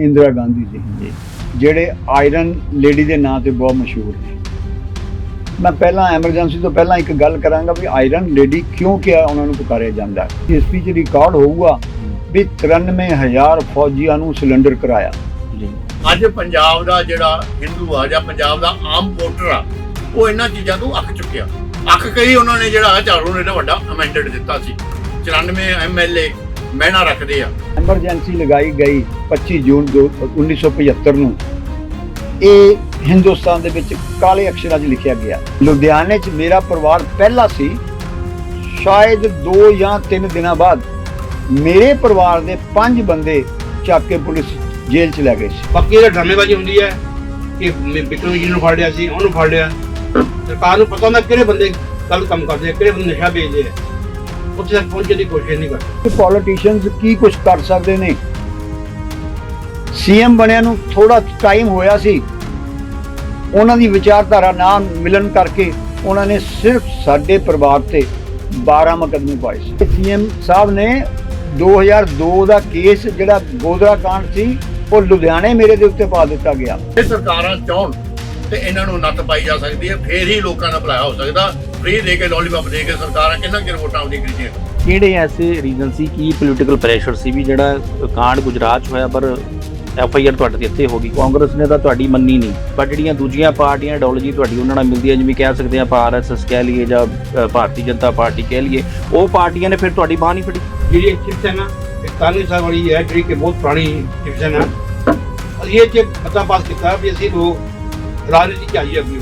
ਇੰਦਰਾ ਗਾਂਧੀ ਜੀ। ਜਿਹੜੇ iron lady ਦੇ ਨਾਂ ਤੇ ਬਹੁਤ ਮਸ਼ਹੂਰ ਨੇ। ਮੈਂ ਪਹਿਲਾਂ ਐਮਰਜੈਂਸੀ ਤੋਂ ਪਹਿਲਾਂ ਇੱਕ ਗੱਲ ਕਰਾਂਗਾ ਵੀ ਆਇਰਨ ਲੇਡੀ ਕਿਉਂ ਕਿਹਾ ਉਹਨਾਂ ਨੂੰ ਪੁਕਾਰਿਆ ਜਾਂਦਾ ਹੈ। ਹਿਸਟਰੀ 'ਚ ਰਿਕਾਰਡ ਹੋਊਗਾ ਵੀ 93000 ਫੌਜੀਆਂ ਨੂੰ ਸਿਲੰਡਰ ਕਰਾਇਆ। ਜੀ। ਅੱਜ ਪੰਜਾਬ ਦਾ ਜਿਹੜਾ ਹਿੰਦੂ ਆ ਜਾਂ ਪੰਜਾਬ ਦਾ ਆਮ ਵੋਟਰ ਆ ਉਹ ਇਹਨਾਂ ਚੀਜ਼ਾਂ ਤੋਂ ਅੱਕ ਚੁੱਕਿਆ। ਅੱਕ ਕਈ ਉਹਨਾਂ ਨੇ ਜਿਹੜਾ ਝਾੜੂ ਨੇ ਵੱਡਾ ਅਮੈਂਡਡ ਦਿੱਤਾ ਸੀ। 94 ਐਮਐਲਏ ਮਹਿਣਾ ਰੱਖਦੇ ਆ। ਐਮਰਜੈਂਸੀ ਲਗਾਈ ਗਈ 25 ਜੂਨ ਦੋ- 1975 ਨੂੰ। ਇਹ ਹਿੰਦੁਸਤਾਨ ਦੇ ਵਿੱਚ ਕਾਲੇ ਅੱਖਰਾਂ 'ਚ ਲਿਖਿਆ ਗਿਆ। ਲੁਧਿਆਣੇ 'ਚ ਮੇਰਾ ਪਰਿਵਾਰ ਪਹਿਲਾ ਸੀ। ਸ਼ਾਇਦ 2 ਜਾਂ 3 ਦਿਨਾਂ ਬਾਅਦ ਮੇਰੇ ਪਰਿਵਾਰ ਦੇ 5 ਬੰਦੇ ਚੱਕ ਕੇ ਪੁਲਿਸ ਜੇਲ੍ਹ 'ਚ ਲੈ ਗਏ ਸੀ। ਬਾਕੀ ਇਹ ਡਰਾਮੇਬਾਜ਼ੀ ਹੁੰਦੀ ਹੈ ਕਿ ਮ- ਬਿਕਰਮ ਜੀ ਨੂੰ ਫੜ ਲਿਆ ਸੀ ਉਹਨੂੰ ਫੜ ਲਿਆ। ਸਰਕਾਰ ਨੂੰ ਪਤਾ ਹੁੰਦਾ ਕਿਹੜੇ ਬੰਦੇ ਗਲਤ ਕੰਮ ਕਰਦੇ ਆ ਕਿਹੜੇ ਬੰਦੇ ਨਸ਼ਾ ਵੇਚਦੇ ਆ। ਉੱਥੇ ਤੱਕ ਪਹੁੰਚਣ ਦੀ ਕੋਸ਼ਿਸ਼ ਨਹੀਂ ਕਰਦੇ। ਕਿ ਪੋਲੀਟੀਸ਼ੀਅਨਸ ਕੀ ਕੁਝ ਕਰ ਸਕਦੇ ਨੇ? ਸੀਐਮ ਬਣਿਆ ਨੂੰ ਥੋੜਾ ਟਾਈਮ ਹੋਇਆ ਸੀ। ਉਹਨਾਂ ਦੀ ਵਿਚਾਰਧਾਰਾ ਨਾ ਮਿਲਣ ਕਰਕੇ ਉਹਨਾਂ ਨੇ ਸਿਰਫ ਸਾਡੇ ਪਰਿਵਾਰ ਤੇ 12 ਮੁਕੱਦਮੇ ਪਾਏ ਸੀ। ਸੀਐਮ ਸਾਹਿਬ ਨੇ 2002 ਦਾ ਕੇਸ ਜਿਹੜਾ ਗੋਦਰਾ ਕਾਂਡ ਸੀ ਉਹ ਲੁਧਿਆਣੇ ਮੇਰੇ ਦੇ ਉੱਤੇ ਪਾ ਦਿੱਤਾ ਗਿਆ। ਇਹ ਸਰਕਾਰਾਂ ਚਾਹਣ ਤੇ ਇਹਨਾਂ ਨੂੰ ਨੱਥ ਪਾਈ ਜਾ ਸਕਦੀ ਹੈ ਫੇਰ ਹੀ ਲੋਕਾਂ ਦਾ ਭਲਾ ਹੋ ਸਕਦਾ। ਫ੍ਰੀ ਦੇ ਕੇ ਲੋਲੀਪੌਪ ਦੇ ਕੇ ਸਰਕਾਰਾਂ ਕਿੰਨਾ ਚਿਰ ਵੋਟਾਂ ਆਉਂਦੀ ਖਰੀਦੀਆਂ ਕਿਹੜੇ ਐਸੇ ਰੀਜ਼ਨ ਸੀ? ਕੀ ਪੋਲੀਟੀਕਲ ਪ੍ਰੈਸ਼ਰ ਸੀ ਵੀ ਜਿਹੜਾ ਕਾਂਡ ਗੁਜਰਾਤ 'ਚ ਹੋਇਆ ਪਰ ਐਫ ਆਈ ਆਰ ਤੁਹਾਡੇ ਤੇ ਇੱਥੇ ਹੋ ਗਈ? ਕਾਂਗਰਸ ਨੇ ਤਾਂ ਤੁਹਾਡੀ ਮੰਨੀ ਨਹੀਂ। ਪਰ ਜਿਹੜੀਆਂ ਦੂਜੀਆਂ ਪਾਰਟੀਆਂ ਆਈਡੀਓਲੋਜੀ ਤੁਹਾਡੀ ਉਹਨਾਂ ਨਾਲ ਮਿਲਦੀ ਹੈ ਜਿਵੇਂ ਕਹਿ ਸਕਦੇ ਆਪਾਂ ਆਰਐਸਐਸ ਕਹਿ ਲਈਏ ਜਾਂ ਭਾਰਤੀ ਜਨਤਾ ਪਾਰਟੀ ਕਹਿ ਲਈਏ ਉਹ ਪਾਰਟੀਆਂ ਨੇ ਫਿਰ ਤੁਹਾਡੀ ਬਾਹ ਨਹੀਂ ਫੜੀ। ਜਿਹੜੀ ਸ਼ਿਵ ਸੈਨਾ ਇਕਤਾਲੀ ਸਾਲ ਵਾਲੀ ਹੈ ਜਿਹੜੀ ਕਿ ਬਹੁਤ ਪੁਰਾਣੀ ਸੈਨਾ ਅਸੀਂ ਇਹ ਚ ਮਤਾ ਪਾਸ ਕੀਤਾ ਵੀ ਅਸੀਂ ਲੋਕ ਰਾਜਨੀਤੀ ਚ ਆਈਏ ਅੱਗੇ।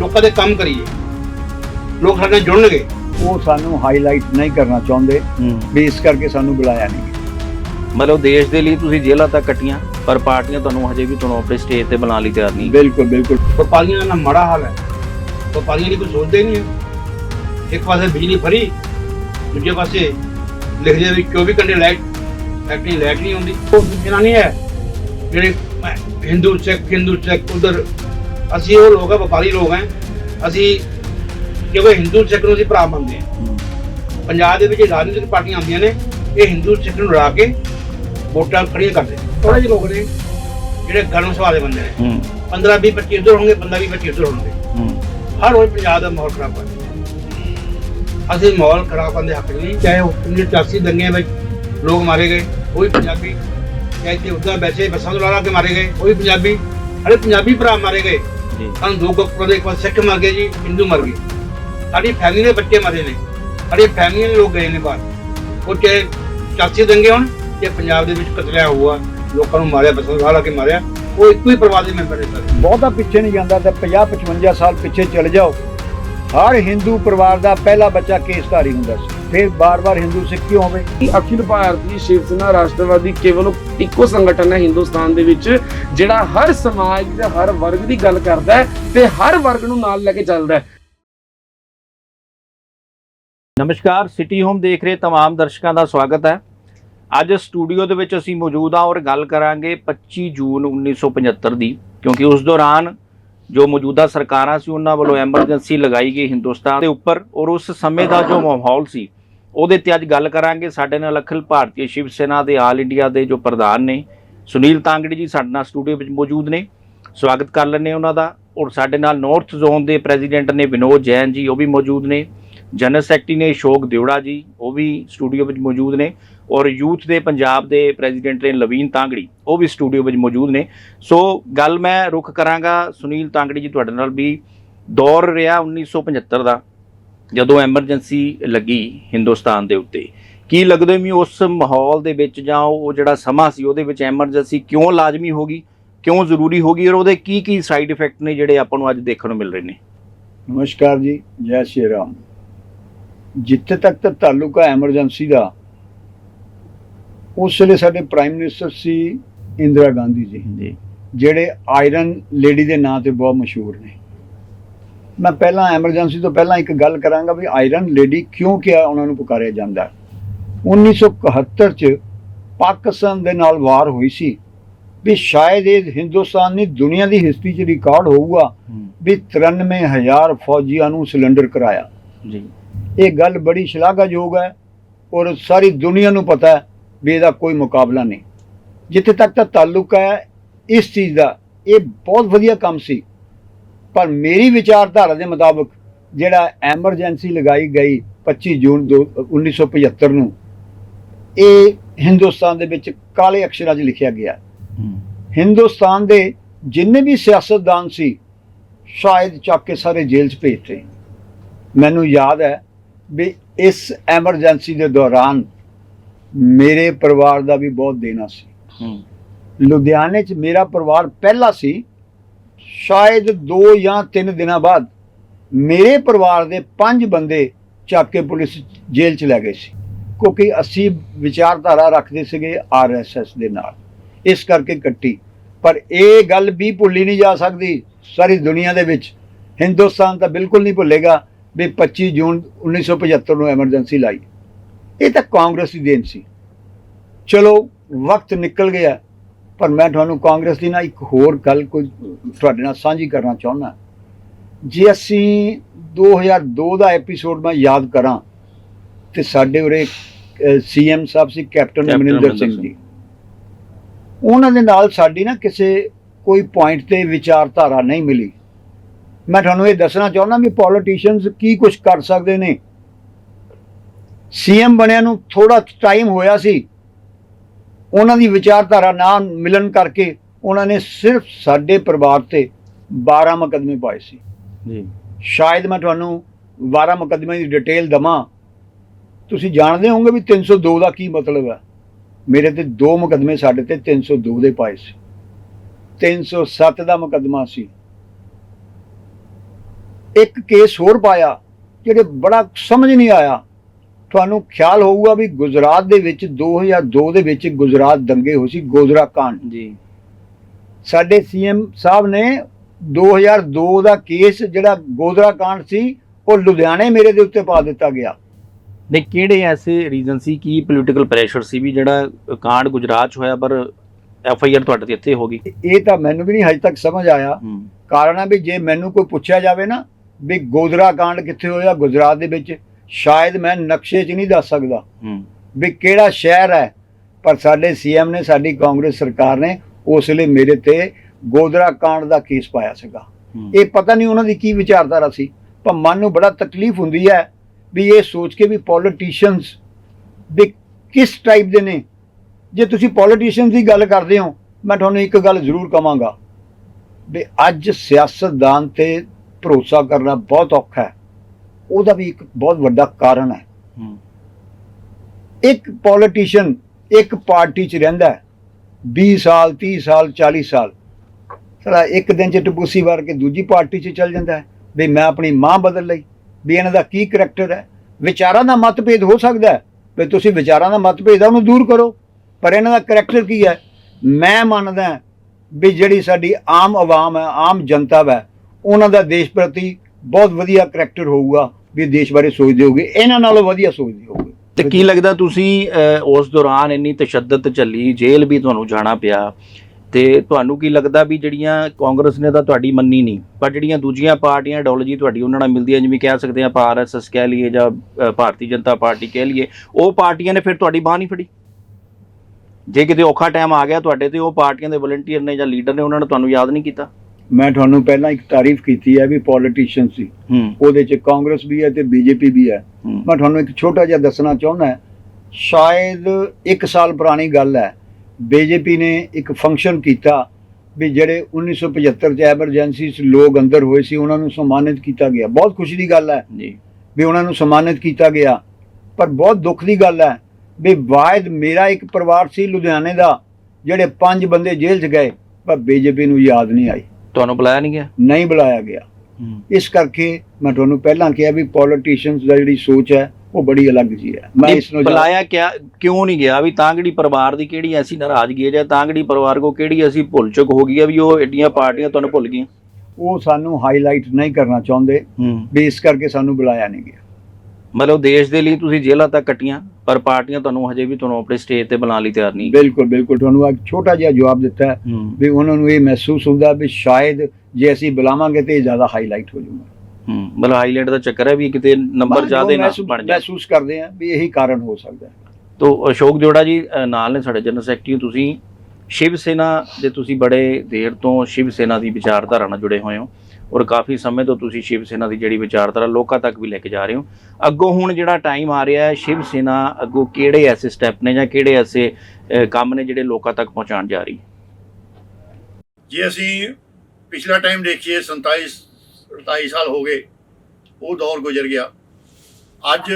ਲੋਕਾਂ ਦੇ ਕੰਮ ਕਰੀਏ। ਲੋਕ ਸਾਡੇ ਨਾਲ ਜੁੜਨਗੇ। ਉਹ ਸਾਨੂੰ ਹਾਈਲਾਈਟ ਨਹੀਂ ਕਰਨਾ ਚਾਹੁੰਦੇ। ਵੀ ਇਸ ਕਰਕੇ ਸਾਨੂੰ ਬੁਲਾਇਆ ਨਹੀਂ। ਮਤਲਬ ਦੇਸ਼ ਦੇ ਲਈ ਤੁਸੀਂ ਜੇਲ੍ਹਾਂ ਤੱਕ ਕੱਟੀਆਂ ਪਰ ਪਾਰਟੀਆਂ ਤੁਹਾਨੂੰ ਹਜੇ ਵੀ ਤੁਹਾਨੂੰ ਆਪਣੇ ਸਟੇਜ ਤੇ ਬੁਲਾਉਣ ਲਈ ਤਿਆਰ ਨਹੀਂ। ਬਿਲਕੁਲ ਬਿਲਕੁਲ। ਵਪਾਰੀਆਂ ਦਾ ਮਾੜਾ ਹਾਲ ਹੈ। ਵਪਾਰੀਆਂ ਲਈ ਕੁਝ ਸੋਚਦੇ ਨਹੀਂ ਹੈ। ਇੱਕ ਪਾਸੇ ਬਿਜਲੀ ਫਰੀ ਦੂਜੇ ਪਾਸੇ ਲਿਖਦੇ ਆ ਵੀ 24 ਘੰਟੇ ਲਾਈਟ ਫੈਕਟਰੀ ਲਾਈਟ ਨਹੀਂ ਆਉਂਦੀ ਉਹ ਇਹਨਾਂ ਨਹੀਂ ਹੈ ਜਿਹੜੇ ਹਿੰਦੂ ਸਿੱਖ ਹਿੰਦੂ ਸਿੱਖ ਉਧਰ ਅਸੀਂ ਉਹ ਲੋਕ ਆ ਵਪਾਰੀ ਲੋਕ ਹੈ ਅਸੀਂ ਕਿਉਂਕਿ ਹਿੰਦੂ ਸਿੱਖ ਨੂੰ ਅਸੀਂ ਭਰਾ ਮੰਨਦੇ ਹਾਂ। ਪੰਜਾਬ ਦੇ ਵਿੱਚ ਰਾਜਨੀਤਿਕ ਪਾਰਟੀਆਂ ਆਉਂਦੀਆਂ ਨੇ ਇਹ ਹਿੰਦੂ ਸਿੱਖ ਨੂੰ ਲੜਾ ਕੇ ਵੋਟਾਂ ਖੜੀਆਂ ਕਰਦੇ ਥੋੜੇ ਜਿਹੇ ਲੋਕ ਨੇ। ਜਿਹੜੇ ਗਰਮ ਸੁਭਾਅ ਦੇ ਬੰਦੇ ਨੇ। ਹੂੰ। 15 20 25 ਇੱਧਰ ਹੋਣਗੇ 15 20 25 ਇੱਧਰ ਹੋਣਗੇ। ਹੂੰ। ਹਰ ਰੋਜ਼ ਪੰਜਾਬ ਦਾ ਮਾਹੌਲ ਖਰਾਬ ਕਰਦੇ ਅਸੀਂ ਮਾਹੌਲ ਖਰਾਬ ਕਰਨ ਦੇ ਹੱਕ 'ਚ ਨਹੀਂ। ਚਾਹੇ ਉਹ 1984 ਦੰਗਿਆਂ ਵਿੱਚ ਲੋਕ ਮਾਰੇ ਗਏ ਉਹ ਵੀ ਪੰਜਾਬੀ। ਚਾਹੇ ਤੇ ਉੱਦਾਂ ਵੈਸੇ ਬੱਸਾਂ ਤੋਂ ਲਾ ਲਾ ਕੇ ਮਾਰੇ ਗਏ ਉਹ ਵੀ ਪੰਜਾਬੀ। ਅਰੇ ਪੰਜਾਬੀ ਭਰਾ ਮਾਰੇ ਗਏ। ਜੀ। ਸਾਨੂੰ ਦੋ ਗੁਰਪੁਰਾਂ ਦੇ ਇੱਕ ਸਿੱਖ ਮਰ ਗਏ ਜੀ ਹਿੰਦੂ ਮਰ ਗਏ। ਸਾਡੀ ਫੈਮਿਲੀ ਦੇ ਬੱਚੇ ਮਰੇ ਨੇ। ਸਾਡੀ ਫੈਮਿਲੀ ਦੇ ਲੋਕ ਗਏ ਨੇ ਬਾਹਰ। ਉਹ ਚਾਹੇ 84 ਦੰਗੇ ਹੋਣ ਤੇ ਪੰਜਾਬ ਦੇ ਵਿੱਚ ਕਤਲਿਆ ਹੋਊਗਾ ਲੋਕਾਂ ਨੂੰ ਮਾਰਿਆ ਬੱਸਾਂ ਤੋਂ ਲਾ ਲਾ ਕੇ ਮਾਰਿਆ ਉਹ ਇੱਕੋ ਹੀ ਪਰਿਵਾਰ ਦੇ ਮੈਂਬਰ ਨੇ ਸਾਰੇ। ਬਹੁਤਾ ਪਿੱਛੇ ਨਹੀਂ ਜਾਂਦਾ ਤਾਂ 50 55 ਸਾਲ ਪਿੱਛੇ ਚਲੇ ਜਾਓ। ਹਰ ਹਿੰਦੂ ਪਰਿਵਾਰ ਦਾ ਪਹਿਲਾ ਬੱਚਾ ਕੇਸਧਾਰੀ ਹੁੰਦਾ ਸੀ। ਫਿਰ ਬਾਰ-ਬਾਰ ਹਿੰਦੂ ਸਿੱਖ ਕਿਉਂ ਹੋਵੇ? ਕਿ ਅਖਿਲ ਭਾਰਤੀ ਸ਼ਿਵ ਸੈਨਾ ਰਾਸ਼ਟਰਵਾਦੀ ਕੇਵਲ ਇੱਕੋ ਸੰਗਠਨ ਹੈ ਹਿੰਦੁਸਤਾਨ ਦੇ ਵਿੱਚ ਜਿਹੜਾ ਹਰ ਸਮਾਜ ਦੇ ਹਰ ਵਰਗ ਦੀ ਗੱਲ ਕਰਦਾ ਹੈ ਤੇ ਹਰ ਵਰਗ ਨੂੰ ਨਾਲ ਲੈ ਕੇ ਚੱਲਦਾ ਹੈ। ਨਮਸਕਾਰ ਸਿਟੀ ਹੋਮ ਦੇਖ ਰਹੇ तमाम ਦਰਸ਼ਕਾਂ ਦਾ ਸਵਾਗਤ ਹੈ ਅੱਜ ਸਟੂਡੀਓ ਦੇ ਵਿੱਚ ਅਸੀਂ ਮੌਜੂਦ ਹਾਂ ਔਰ ਗੱਲ ਕਰਾਂਗੇ 25 ਜੂਨ 1975 ਦੀ ਕਿਉਂਕਿ ਉਸ ਦੌਰਾਨ ਜੋ ਮੌਜੂਦਾ ਸਰਕਾਰਾਂ ਸੀ ਉਹਨਾਂ ਵੱਲੋਂ ਐਮਰਜੈਂਸੀ ਲਗਾਈ ਗਈ ਹਿੰਦੁਸਤਾਨ ਦੇ ਉੱਪਰ ਔਰ ਉਸ ਸਮੇਂ ਦਾ ਜੋ ਮਾਹੌਲ ਸੀ ਉਹਦੇ ਤੇ ਅੱਜ ਗੱਲ ਕਰਾਂਗੇ ਸਾਡੇ ਨਾਲ ਅਖਿਲ ਭਾਰਤੀ ਸ਼ਿਵ ਸੈਨਾ ਦੇ ਆਲ ਇੰਡੀਆ ਦੇ ਜੋ ਪ੍ਰਧਾਨ ਨੇ ਸੁਨੀਲ ਤਾਂਗੜੀ ਜੀ ਸਾਡੇ ਨਾਲ ਸਟੂਡੀਓ ਵਿੱਚ ਮੌਜੂਦ ਨੇ ਸਵਾਗਤ ਕਰ ਲੈਂਦੇ ਉਹਨਾਂ ਦਾ ਔਰ ਸਾਡੇ ਨਾਲ ਨਾਰਥ ਜ਼ੋਨ ਦੇ ਪ੍ਰੈਜ਼ੀਡੈਂਟ ਨੇ ਵਿਨੋਦ ਜੈਨ ਜੀ ਉਹ ਵੀ ਮੌਜੂਦ ਨੇ ਜਨਰਲ ਸੈਕਟਰੀ ਨੇ ਅਸ਼ੋਕ ਦਿਉੜਾ ਜੀ, ਉਹ ਵੀ ਸਟੂਡੀਓ ਵਿੱਚ ਮੌਜੂਦ ਨੇ ਔਰ ਯੂਥ ਦੇ ਪੰਜਾਬ ਦੇ ਪ੍ਰੈਜ਼ੀਡੈਂਟ ਨੇ ਲਵੀਨ ਤਾਂਗੜੀ, ਉਹ ਵੀ ਸਟੂਡੀਓ ਵਿੱਚ ਮੌਜੂਦ ਨੇ। ਸੋ ਗੱਲ ਮੈਂ ਰੁਖ ਕਰਾਂਗਾ ਸੁਨੀਲ ਤਾਂਗੜੀ ਜੀ ਤੁਹਾਡੇ ਨਾਲ ਵੀ। ਦੌਰ ਰਿਹਾ 1975 ਦਾ, ਜਦੋਂ ਐਮਰਜੈਂਸੀ ਲੱਗੀ ਹਿੰਦੁਸਤਾਨ ਦੇ ਉੱਤੇ। ਕੀ ਲੱਗਦਾ ਵੀ ਉਸ ਮਾਹੌਲ ਦੇ ਵਿੱਚ ਜਾਂ ਉਹ ਜਿਹੜਾ ਸਮਾਂ ਸੀ, ਉਹਦੇ ਵਿੱਚ ਐਮਰਜੈਂਸੀ ਕਿਉਂ ਲਾਜ਼ਮੀ ਹੋ ਗਈ, ਕਿਉਂ ਜ਼ਰੂਰੀ ਹੋ ਗਈ ਔਰ ਉਹਦੇ ਕੀ ਕੀ ਸਾਈਡ ਇਫੈਕਟ ਨੇ ਜਿਹੜੇ ਆਪਾਂ ਨੂੰ ਅੱਜ ਦੇਖਣ ਨੂੰ ਮਿਲ ਰਹੇ ਨੇ? ਨਮਸਕਾਰ ਜੀ, ਜੈ ਸ਼੍ਰੀ ਰਾਮ। ਜਿੱਥੇ ਤੱਕ ਤਾਂ ਤਾਲੁਕ ਹੈ ਐਮਰਜੈਂਸੀ ਦਾ ਉਸ ਵੇਲੇ ਸਾਡੇ ਪ੍ਰਾਈਮ ਮਿਨਿਸਟਰ ਸੀ ਇੰਦਰਾ ਗਾਂਧੀ ਜੀ ਜੀ। ਜਿਹੜੇ ਆਇਰਨ ਲੇਡੀ ਦੇ ਨਾਂ ਤੇ ਬਹੁਤ ਮਸ਼ਹੂਰ ਨੇ। ਮੈਂ ਪਹਿਲਾਂ ਐਮਰਜੈਂਸੀ ਤੋਂ ਪਹਿਲਾਂ ਇੱਕ ਗੱਲ ਕਰਾਂਗਾ ਵੀ ਆਇਰਨ ਲੇਡੀ ਕਿਉਂ ਕਿਹਾ ਉਹਨਾਂ ਨੂੰ ਪੁਕਾਰਿਆ ਜਾਂਦਾ। ਹੈ 1971 ਚ ਪਾਕਿਸਤਾਨ ਦੇ ਨਾਲ ਵਾਰ ਹੋਈ ਸੀ ਵੀ ਸ਼ਾਇਦ ਇਹ ਹਿੰਦੁਸਤਾਨ ਦੀ ਦੁਨੀਆ ਦੀ ਹਿਸਟਰੀ 'ਚ ਰਿਕਾਰਡ ਹੋਊਗਾ ਵੀ 93000 ਫੌਜੀਆਂ ਨੂੰ ਸਿਲੰਡਰ ਕਰਾਇਆ। ਜੀ। ਇਹ ਗੱਲ ਬੜੀ ਸ਼ਲਾਘਾਯੋਗ ਹੈ ਔਰ ਸਾਰੀ ਦੁਨੀਆ ਨੂੰ ਪਤਾ ਹੈ ਵੀ ਇਹਦਾ ਕੋਈ ਮੁਕਾਬਲਾ ਨਹੀਂ। ਜਿੱਥੇ ਤੱਕ ਤਾਂ ਤਾਲੁਕ ਹੈ ਇਸ ਚੀਜ਼ ਦਾ ਇਹ ਬਹੁਤ ਵਧੀਆ ਕੰਮ ਸੀ। ਪਰ ਮੇਰੀ ਵਿਚਾਰਧਾਰਾ ਦੇ ਮੁਤਾਬਕ ਜਿਹੜਾ ਐਮਰਜੈਂਸੀ ਲਗਾਈ ਗਈ 25 ਜੂਨ ਦੋ- 1975 ਨੂੰ ਇਹ ਹਿੰਦੁਸਤਾਨ ਦੇ ਵਿੱਚ ਕਾਲੇ ਅਕਸ਼ਰਾਂ 'ਚ ਲਿਖਿਆ ਗਿਆ। ਹਿੰਦੁਸਤਾਨ ਦੇ ਜਿੰਨੇ ਵੀ ਸਿਆਸਤਦਾਨ ਸੀ ਸ਼ਾਇਦ ਚੱਕ ਕੇ ਸਾਰੇ ਜੇਲ੍ਹ 'ਚ ਭੇਜਤੇ। ਮੈਨੂੰ ਯਾਦ ਹੈ ਵੀ ਇਸ ਐਮਰਜੈਂਸੀ ਦੇ ਦੌਰਾਨ ਮੇਰੇ ਪਰਿਵਾਰ ਦਾ ਵੀ ਬਹੁਤ ਦੇਣਾ ਸੀ। ਲੁਧਿਆਣੇ 'ਚ ਮੇਰਾ ਪਰਿਵਾਰ ਪਹਿਲਾ ਸੀ ਸ਼ਾਇਦ 2 ਜਾਂ 3 ਦਿਨਾਂ ਬਾਅਦ ਮੇਰੇ ਪਰਿਵਾਰ ਦੇ ਪੰਜ ਬੰਦੇ ਚੱਕ ਕੇ ਪੁਲਿਸ ਜੇਲ੍ਹ 'ਚ ਲੈ ਗਏ ਸੀ ਕਿਉਂਕਿ ਅਸੀਂ ਵਿਚਾਰਧਾਰਾ ਰੱਖਦੇ ਸੀਗੇ ਆਰਐਸਐਸ ਦੇ ਨਾਲ। ਇਸ ਕਰਕੇ ਕੱਟੀ। ਪਰ ਇਹ ਗੱਲ ਵੀ ਭੁੱਲੀ ਨਹੀਂ ਜਾ ਸਕਦੀ ਸਾਰੀ ਦੁਨੀਆ ਦੇ ਵਿੱਚ ਹਿੰਦੁਸਤਾਨ ਤਾਂ ਬਿਲਕੁਲ ਨਹੀਂ ਭੁੱਲੇਗਾ ਵੀ 25 ਜੂਨ 1975 ਨੂੰ ਐਮਰਜੈਂਸੀ ਲਾਈ। ਇਹ ਤਾਂ ਕਾਂਗਰਸ ਦੀ ਦੇਣ ਸੀ। ਚਲੋ ਵਕਤ ਨਿਕਲ ਗਿਆ ਪਰ ਮੈਂ ਤੁਹਾਨੂੰ ਕਾਂਗਰਸ ਦੀ ਨਾ ਇੱਕ ਹੋਰ ਗੱਲ ਕੋਈ ਤੁਹਾਡੇ ਨਾਲ ਸਾਂਝੀ ਕਰਨਾ ਚਾਹੁੰਦਾ। ਜੇ ਅਸੀਂ 2002 ਦਾ ਐਪੀਸੋਡ ਮੈਂ ਯਾਦ ਕਰਾਂ ਤੇ ਸਾਡੇ ਉਰੇ ਸੀਐਮ ਸਾਹਿਬ ਸੀ ਕੈਪਟਨ ਅਮਰਿੰਦਰ ਸਿੰਘ। ਜੀ। ਉਹਨਾਂ ਦੇ ਨਾਲ ਸਾਡੀ ਨਾ ਕਿਸੇ ਕੋਈ ਪੁਆਇੰਟ ਤੇ ਵਿਚਾਰਧਾਰਾ ਨਹੀਂ ਮਿਲੀ। ਮੈਂ ਤੁਹਾਨੂੰ ਇਹ ਦੱਸਣਾ ਚਾਹੁੰਦਾ ਵੀ ਪੋਲੀਟੀਸ਼ੀਅਨਸ ਕੀ ਕੁਝ ਕਰ ਸਕਦੇ ਨੇ। ਸੀਐਮ ਬਣਿਆ ਨੂੰ ਥੋੜਾ ਟਾਈਮ ਹੋਇਆ ਸੀ। ਉਹਨਾਂ ਦੀ ਵਿਚਾਰਧਾਰਾ ਨਾ ਮਿਲਣ ਕਰਕੇ ਉਹਨਾਂ ਨੇ ਸਿਰਫ ਸਾਡੇ ਪਰਿਵਾਰ ਤੇ 12 ਮੁਕੱਦਮੇ ਪਾਏ ਸੀ। ਜੀ। ਸ਼ਾਇਦ ਮੈਂ ਤੁਹਾਨੂੰ 12 ਮੁਕੱਦਮੇ ਦੀ ਡਿਟੇਲ ਦਵਾਂ। ਤੁਸੀਂ ਜਾਣਦੇ ਹੋਵੋਗੇ ਵੀ 302 ਦਾ ਕੀ ਮਤਲਬ ਹੈ। ਮੇਰੇ ਤੇ ਦੋ ਮੁਕੱਦਮੇ ਸਾਡੇ ਤੇ 302 ਦੇ ਪਾਏ ਸੀ। 307 ਦਾ ਮੁਕੱਦਮਾ ਸੀ। ਇੱਕ ਕੇਸ ਹੋਰ ਪਾਇਆ ਜਿਹੜੇ ਬੜਾ ਸਮਝ ਨਹੀਂ ਆਇਆ। ਤੁਹਾਨੂੰ ਖਿਆਲ ਹੋਊਗਾ ਵੀ ਗੁਜਰਾਤ ਦੇ ਵਿੱਚ 2002 ਦੇ ਵਿੱਚ ਗੁਜਰਾਤ ਦੰਗੇ ਹੋਏ ਸੀ ਗੋਜਰਾ ਕਾਂਡ। ਜੀ। ਸਾਡੇ ਸੀਐਮ ਸਾਹਿਬ ਨੇ 2002 ਦਾ ਕੇਸ ਜਿਹੜਾ ਗੋਦਰਾ ਕਾਂਡ ਸੀ ਉਹ ਲੁਧਿਆਣੇ ਮੇਰੇ ਦੇ ਉੱਤੇ ਪਾ ਦਿੱਤਾ ਗਿਆ। ਨਹੀਂ ਕਿਹੜੇ ਐਸੇ ਰੀਜ਼ਨ ਸੀ? ਕੀ ਪੋਲੀਟੀਕਲ ਪ੍ਰੈਸ਼ਰ ਸੀ ਵੀ ਜਿਹੜਾ ਕਾਂਡ ਗੁਜਰਾਤ ਚ ਹੋਇਆ ਪਰ ਐਫ ਆਈ ਆਰ ਤੁਹਾਡੇ ਤੇ ਇੱਥੇ ਹੋ ਗਈ? ਇਹ ਤਾਂ ਮੈਨੂੰ ਵੀ ਨਹੀਂ ਹਜੇ ਤੱਕ ਸਮਝ ਆਇਆ। ਕਾਰਨ ਹੈ ਵੀ ਜੇ ਮੈਨੂੰ ਕੋਈ ਪੁੱਛਿਆ ਜਾਵੇ ਨਾ ਵੀ ਗੋਦਰਾ ਕਾਂਡ ਕਿੱਥੇ ਹੋਇਆ ਗੁਜਰਾਤ ਦੇ ਵਿੱਚ ਸ਼ਾਇਦ ਮੈਂ ਨਕਸ਼ੇ 'ਚ ਨਹੀਂ ਦੱਸ ਸਕਦਾ। ਵੀ ਕਿਹੜਾ ਸ਼ਹਿਰ ਹੈ? ਪਰ ਸਾਡੇ ਸੀਐਮ ਨੇ ਸਾਡੀ ਕਾਂਗਰਸ ਸਰਕਾਰ ਨੇ ਉਸ ਵੇਲੇ ਮੇਰੇ ਤੇ ਗੋਦਰਾ ਕਾਂਡ ਦਾ ਕੇਸ ਪਾਇਆ ਸੀਗਾ। ਇਹ ਪਤਾ ਨਹੀਂ ਉਹਨਾਂ ਦੀ ਕੀ ਵਿਚਾਰਧਾਰਾ ਸੀ ਪਰ ਮਨ ਨੂੰ ਬੜਾ ਤਕਲੀਫ ਹੁੰਦੀ ਹੈ ਵੀ ਇਹ ਸੋਚ ਕੇ ਵੀ ਪੋਲੀਟੀਸ਼ੀਅਨਸ ਵੀ ਕਿਸ ਟਾਈਪ ਦੇ ਨੇ। ਜੇ ਤੁਸੀਂ ਪੋਲੀਟੀਸ਼ੀਅਨਸ ਦੀ ਗੱਲ ਕਰਦੇ ਹੋ ਮੈਂ ਤੁਹਾਨੂੰ ਇੱਕ ਗੱਲ ਜ਼ਰੂਰ ਕਵਾਂਗਾ ਵੀ ਅੱਜ ਸਿਆਸਤਦਾਨ ਤੇ ਭਰੋਸਾ ਕਰਨਾ ਬਹੁਤ ਔਖਾ ਹੈ। ਉਹਦਾ ਵੀ ਇੱਕ ਬਹੁਤ ਵੱਡਾ ਕਾਰਨ ਹੈ। ਇੱਕ ਪੋਲੀਟੀਸ਼ੀਅਨ ਇੱਕ ਪਾਰਟੀ 'ਚ ਰਹਿੰਦਾ ਹੈ। 20 ਸਾਲ 30 ਸਾਲ 40 ਸਾਲ। ਸਾਲਾ ਇੱਕ ਦਿਨ 'ਚ ਟਪੂਸੀ ਵਾਰ ਕੇ ਦੂਜੀ ਪਾਰਟੀ 'ਚ ਚੱਲ ਜਾਂਦਾ ਹੈ। ਵੀ ਮੈਂ ਆਪਣੀ ਮਾਂ ਬਦਲ ਲਈ। ਵੀ ਇਹਨਾਂ ਦਾ ਕੀ ਕਰੈਕਟਰ ਹੈ। ਵਿਚਾਰਾਂ ਦਾ ਮਤਭੇਦ ਹੋ ਸਕਦਾ ਹੈ। ਵੀ ਤੁਸੀਂ ਵਿਚਾਰਾਂ ਦਾ ਮਤਭੇਦ ਆ ਉਹਨੂੰ ਦੂਰ ਕਰੋ। ਪਰ ਇਹਨਾਂ ਦਾ ਕਰੈਕਟਰ ਕੀ ਹੈ? ਮੈਂ ਮੰਨਦਾ ਵੀ ਜਿਹੜੀ ਸਾਡੀ ਆਮ ਆਵਾਮ ਹੈ ਆਮ ਜਨਤਾ ਹੈ ਉਹਨਾਂ ਦਾ ਦੇਸ਼ ਪ੍ਰਤੀ ਬਹੁਤ ਵਧੀਆ ਕਰੈਕਟਰ ਹੋਊਗਾ ਵੀ ਦੇਸ਼ ਬਾਰੇ ਸੋਚਦੇ ਹੋਗੇ ਇਹਨਾਂ ਨਾਲੋਂ ਵਧੀਆ ਸੋਚਦੇ ਹੋਗੇ ਤੇ ਕੀ ਲੱਗਦਾ ਤੁਸੀਂ ਉਸ ਦੌਰਾਨ ਇੰਨੀ ਤਸ਼ੱਦਦ ਚੱਲੀ ਜੇਲ੍ਹ ਵੀ ਤੁਹਾਨੂੰ ਜਾਣਾ ਪਿਆ, ਤੇ ਤੁਹਾਨੂੰ ਕੀ ਲੱਗਦਾ ਵੀ ਜਿਹੜੀਆਂ ਕਾਂਗਰਸ ਨੇ ਤਾਂ ਤੁਹਾਡੀ ਮੰਨੀ ਨਹੀਂ, ਪਰ ਜਿਹੜੀਆਂ ਦੂਜੀਆਂ ਪਾਰਟੀਆਂ ਆਈਡੀਓਲੋਜੀ ਤੁਹਾਡੀ ਉਹਨਾਂ ਨਾਲ ਮਿਲਦੀ ਹੈ, ਜਿਵੇਂ ਕਹਿ ਸਕਦੇ ਆਪਾਂ ਆਰਐਸਐਸ ਕਹਿ ਲਈਏ ਜਾਂ ਭਾਰਤੀ ਜਨਤਾ ਪਾਰਟੀ ਕਹਿ ਲਈਏ, ਉਹ ਪਾਰਟੀਆਂ ਨੇ ਫਿਰ ਤੁਹਾਡੀ ਬਾਹ ਨਹੀਂ ਫੜੀ? ਜੇ ਕਿਤੇ ਔਖਾ ਟਾਈਮ ਆ ਗਿਆ ਤੁਹਾਡੇ ਤੇ, ਉਹ ਪਾਰਟੀਆਂ ਦੇ ਵਲੰਟੀਅਰ ਨੇ ਜਾਂ ਲੀਡਰ ਨੇ, ਉਹਨਾਂ ਨੇ ਤੁਹਾਨੂੰ ਯਾਦ ਨਹੀਂ ਕੀਤਾ? ਮੈਂ ਤੁਹਾਨੂੰ ਪਹਿਲਾਂ ਇੱਕ ਤਾਰੀਫ ਕੀਤੀ ਹੈ ਵੀ ਪੋਲੀਟੀਸ਼ੀਅਨ ਸੀ। ਉਹਦੇ 'ਚ ਕਾਂਗਰਸ ਵੀ ਹੈ ਤੇ ਬੀਜੇਪੀ ਵੀ ਹੈ। ਹੂੰ। ਮੈਂ ਤੁਹਾਨੂੰ ਇੱਕ ਛੋਟਾ ਜਿਹਾ ਦੱਸਣਾ ਚਾਹੁੰਦਾ ਸ਼ਾਇਦ 1 ਸਾਲ ਪੁਰਾਣੀ ਗੱਲ ਹੈ। ਬੀਜੇਪੀ ਨੇ ਇੱਕ ਫੰਕਸ਼ਨ ਕੀਤਾ ਵੀ ਜਿਹੜੇ 1975 ਚ ਐਮਰਜੈਂਸੀ 'ਚ ਲੋਕ ਅੰਦਰ ਹੋਏ ਸੀ ਉਹਨਾਂ ਨੂੰ ਸਨਮਾਨਿਤ ਕੀਤਾ ਗਿਆ। ਬਹੁਤ ਖੁਸ਼ੀ ਦੀ ਗੱਲ ਹੈ ਜੀ। ਵੀ ਉਹਨਾਂ ਨੂੰ ਸਨਮਾਨਿਤ ਕੀਤਾ ਗਿਆ। ਪਰ ਬਹੁਤ ਦੁੱਖ ਦੀ ਗੱਲ ਹੈ ਵੀ ਵਾਇਦ ਮੇਰਾ ਇੱਕ ਪਰਿਵਾਰ ਸੀ ਲੁਧਿਆਣੇ ਦਾ ਜਿਹੜੇ ਪੰਜ ਬੰਦੇ ਜੇਲ੍ਹ 'ਚ ਗਏ ਪਰ ਬੀਜੇਪੀ ਨੂੰ ਯਾਦ ਨਹੀਂ ਆਈ। ਤੁਹਾਨੂੰ ਬੁਲਾਇਆ ਨਹੀਂ ਗਿਆ? ਨਹੀਂ ਬੁਲਾਇਆ ਗਿਆ। ਇਸ ਕਰਕੇ ਮੈਂ ਤੁਹਾਨੂੰ ਪਹਿਲਾਂ ਕਿਹਾ ਵੀ ਪੋਲੀਟੀਸ਼ੀਅਨਸ ਦਾ ਜਿਹੜੀ ਸੋਚ ਹੈ ਉਹ ਬੜੀ ਅਲੱਗ ਜੀ ਹੈ। ਮੈਂ ਇਸ ਨੂੰ ਬੁਲਾਇਆ ਕਿਆ ਕਿਉਂ ਨਹੀਂ ਗਿਆ? ਵੀ ਤਾਂਗੜੀ ਪਰਿਵਾਰ ਦੀ ਕਿਹੜੀ ਐਸੀ ਨਾਰਾਜ਼ਗੀ ਹੈ ਜਾਂ ਤਾਂਗੜੀ ਪਰਿਵਾਰ ਕੋ ਕਿਹੜੀ ਐਸੀ ਭੁੱਲ ਚੁੱਕ ਹੋ ਗਈ ਹੈ ਵੀ ਉਹ ਏਡੀਆਂ ਪਾਰਟੀਆਂ ਤੁਹਾਨੂੰ ਭੁੱਲ ਗਈਆਂ? ਉਹ ਸਾਨੂੰ ਹਾਈਲਾਈਟ ਨਹੀਂ ਕਰਨਾ ਚਾਹੁੰਦੇ। ਵੀ ਇਸ ਕਰਕੇ ਸਾਨੂੰ ਬੁਲਾਇਆ ਨਹੀਂ ਗਿਆ। ਮਤਲਬ ਦੇਸ਼ ਦੇ ਲਈ ਤੁਸੀਂ ਜੇਲ੍ਹਾਂ ਤੱਕ ਕੱਟੀਆਂ ਪਰ ਪਾਰਟੀਆਂ ਤੁਹਾਨੂੰ ਹਜੇ ਵੀ ਤੁਹਾਨੂੰ ਆਪਣੇ ਸਟੇਜ ਤੇ ਬੁਲਾਉਣ ਲਈ ਤਿਆਰ ਨਹੀਂ ਬਿਲਕੁਲ ਬਿਲਕੁਲ। ਤੁਹਾਨੂੰ ਇੱਕ ਛੋਟਾ ਜਿਹਾ ਜਵਾਬ ਦਿੱਤਾ ਵੀ ਉਹਨਾਂ ਨੂੰ ਇਹ ਮਹਿਸੂਸ ਹੁੰਦਾ ਵੀ ਸ਼ਾਇਦ ਜੇ ਅਸੀਂ ਬੁਲਾਵਾਂਗੇ ਤੇ ਇਹ ਜ਼ਿਆਦਾ ਹਾਈਲਾਈਟ ਹੋ ਜਾਊਗਾ। ਹੂੰ ਮਤਲਬ ਹਾਈਲਾਈਟ ਦਾ ਚੱਕਰ ਹੈ ਵੀ ਕਿਤੇ ਨੰਬਰ ਜ਼ਿਆਦਾ ਨਾ ਬਣ ਜਾਏ ਮਹਿਸੂਸ ਕਰਦੇ ਆ ਵੀ ਇਹੀ ਕਾਰਨ ਹੋ ਸਕਦਾ ਹੈ। ਤੋ ਅਸ਼ੋਕ ਜੋੜਾ ਜੀ ਨਾਲ ਨੇ ਸਾਡੇ ਜਨਰਲ ਸੈਕਟਰੀ ਤੁਸੀਂ। ਸ਼ਿਵ ਸੈਨਾ ਦੇ ਤੁਸੀਂ ਬੜੇ ਦੇਰ ਤੋਂ ਸ਼ਿਵ ਸੈਨਾ ਦੀ ਵਿਚਾਰਧਾਰਾ ਨਾਲ ਜੁੜੇ ਹੋਏ ਹੋ। ਔਰ ਕਾਫੀ ਸਮੇਂ ਤੋਂ ਤੁਸੀਂ ਸ਼ਿਵ ਸੈਨਾ ਦੀ ਜਿਹੜੀ ਵਿਚਾਰਧਾਰਾ ਲੋਕਾਂ ਤੱਕ ਵੀ ਲੈ ਕੇ ਜਾ ਰਹੇ ਹੋ। ਅੱਗੋਂ ਹੁਣ ਜਿਹੜਾ ਟਾਈਮ ਆ ਰਿਹਾ ਹੈ, ਸ਼ਿਵ ਸੈਨਾ ਅੱਗੋਂ ਕਿਹੜੇ ਐਸੇ ਸਟੈਪ ਨੇ ਜਾਂ ਕਿਹੜੇ ਐਸੇ ਕੰਮ ਨੇ ਜਿਹੜੇ ਲੋਕਾਂ ਤੱਕ ਪਹੁੰਚਾਉਣ ਜਾ ਰਹੀ? ਜੇ ਅਸੀਂ ਪਿਛਲਾ ਟਾਈਮ ਦੇਖੀਏ 27 28 ਸਾਲ ਹੋ ਗਏ, ਉਹ ਦੌਰ ਗੁਜ਼ਰ ਗਿਆ। ਅੱਜ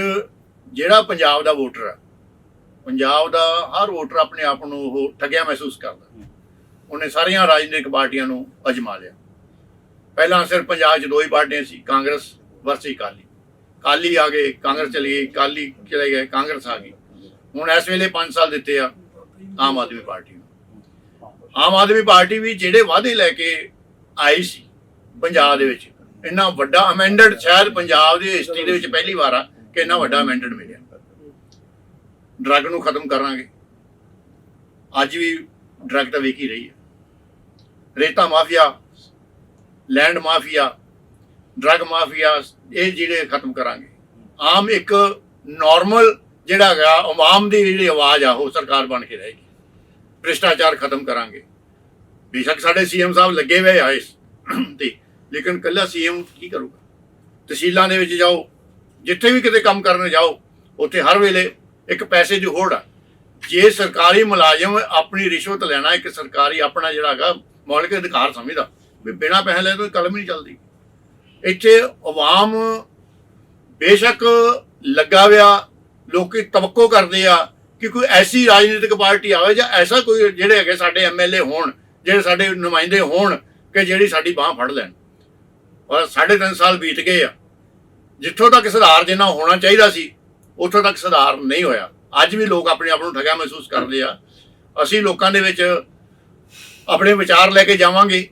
ਜਿਹੜਾ ਪੰਜਾਬ ਦਾ ਵੋਟਰ ਹੈ ਪੰਜਾਬ ਦਾ ਹਰ ਵੋਟਰ ਆਪਣੇ ਆਪ ਨੂੰ ਉਹ ਠੱਗਿਆ ਮਹਿਸੂਸ ਕਰਦਾ। ਉਹਨੇ ਸਾਰੀਆਂ ਰਾਜਨੀਤਿਕ ਪਾਰਟੀਆਂ ਨੂੰ ਅਜਮਾ ਲਿਆ। ਪਹਿਲਾਂ ਸਿਰਫ ਪੰਜਾਬ 'ਚ ਦੋ ਹੀ ਪਾਰਟੀਆਂ ਸੀ, ਕਾਂਗਰਸ, ਵਰਸੀ ਕਾਲੀ ਕਾਲੀ ਆ ਗਏ, ਕਾਂਗਰਸ ਚਲੀ ਗਈ ਕਾਲੀ ਚਲੇ ਗਏ, ਕਾਂਗਰਸ ਆ ਗਈ। ਹੁਣ ਇਸ ਵੇਲੇ 5 ਸਾਲ ਦਿੱਤੇ ਆ ਆਮ ਆਦਮੀ ਪਾਰਟੀ ਨੂੰ। ਆਮ ਆਦਮੀ ਪਾਰਟੀ ਵੀ ਜਿਹੜੇ ਵਾਅਦੇ ਲੈ ਕੇ ਆਈ ਸੀ ਪੰਜਾਬ ਦੇ ਵਿੱਚ, ਇੰਨਾ ਵੱਡਾ ਅਮੈਂਡਡ ਸ਼ਾਇਦ ਪੰਜਾਬ ਦੀ ਹਿਸਟਰੀ ਦੇ ਵਿੱਚ ਪਹਿਲੀ ਵਾਰ ਆ ਕਿ ਇੰਨਾ ਵੱਡਾ ਅਮੈਂਡਡ ਮਿਲਿਆ। ਡਰੱਗ ਨੂੰ ਖਤਮ ਕਰਾਂਗੇ। ਅੱਜ ਵੀ ਡਰੱਗ ਤਾਂ ਵੇਖੀ ਰਹੀ ਹੈ। ਰੇਤਾ mafia land mafia, drug mafia, ਇਹ ਜਿਹੜੇ ਖਤਮ ਕਰਾਂਗੇ। ਆਮ ਇੱਕ ਨਾਰਮਲ ਜਿਹੜਾ ਹੈਗਾ ਆਵਾਮ ਦੀ ਜਿਹੜੀ ਆਵਾਜ਼ ਆ, ਉਹ ਸਰਕਾਰ ਬਣ ਕੇ ਰਹੇਗੀ। ਭ੍ਰਿਸ਼ਟਾਚਾਰ ਖਤਮ ਕਰਾਂਗੇ। ਬੇਸ਼ੱਕ ਸਾਡੇ ਸੀਐਮ ਸਾਹਿਬ ਲੱਗੇ ਹੋਏ ਆ ਇਸ ਤੇ, ਲੇਕਿਨ ਕੱਲਾ ਸੀਐਮ ਕੀ ਕਰੂਗਾ? ਤਹਿਸੀਲਾਂ ਦੇ ਵਿੱਚ ਜਾਓ, ਜਿੱਥੇ ਵੀ ਕਿਤੇ ਕੰਮ ਕਰਨ ਜਾਓ, ਉੱਥੇ ਹਰ ਵੇਲੇ ਇੱਕ ਪੈਸੇ ਦੀ ਹੋੜ ਆ। ਜੇ ਸਰਕਾਰੀ ਮੁਲਾਜ਼ਮ ਆਪਣੀ ਰਿਸ਼ਵਤ ਲੈਣਾ, ਇੱਕ ਸਰਕਾਰੀ ਆਪਣਾ ਜਿਹੜਾ ਹੈਗਾ, ਮੌਲਿਕ ਅਧਿਕਾਰ ਸਮਝਦਾ ਵੀ ਬਿਨਾਂ ਪੈਸੇ ਲੈ ਤੋਂ ਕਲਮ ਨਹੀਂ ਚੱਲਦੀ। ਇੱਥੇ ਆਵਾਮ ਬੇਸ਼ੱਕ ਲੱਗਾ ਵਿਆ ਲੋਕੀ ਤਵੱਕੋ ਕਰਦੇ ਆ ਕਿ ਕੋਈ ਐਸੀ ਰਾਜਨੀਤਿਕ ਪਾਰਟੀ ਆਵੇ ਜਾਂ ਐਸਾ ਕੋਈ ਜਿਹੜੇ ਹੈਗੇ ਸਾਡੇ ਐਮਐਲਏ ਹੋਣ, ਜਿਹੜੇ ਸਾਡੇ ਨੁਮਾਇੰਦੇ ਹੋਣ ਕਿ ਜਿਹੜੀ ਸਾਡੀ ਬਾਹ ਫੜ ਲੈਣ। ਔਰ ਸਾਢੇ ਤਿੰਨ ਸਾਲ ਬੀਤ ਗਏ ਆ। ਜਿੱਥੋਂ ਤੱਕ ਸੁਧਾਰ ਜਿੰਨਾ ਹੋਣਾ ਚਾਹੀਦਾ ਸੀ, ਉੱਥੋਂ ਤੱਕ ਸੁਧਾਰ ਨਹੀਂ ਹੋਇਆ। ਅੱਜ ਵੀ ਲੋਕ ਆਪਣੇ ਆਪ ਨੂੰ ਠੱਗਿਆ ਮਹਿਸੂਸ ਕਰਦੇ ਆ। ਅਸੀਂ ਲੋਕਾਂ ਦੇ ਵਿੱਚ ਆਪਣੇ ਵਿਚਾਰ ਲੈ ਕੇ ਜਾਵਾਂਗੇ।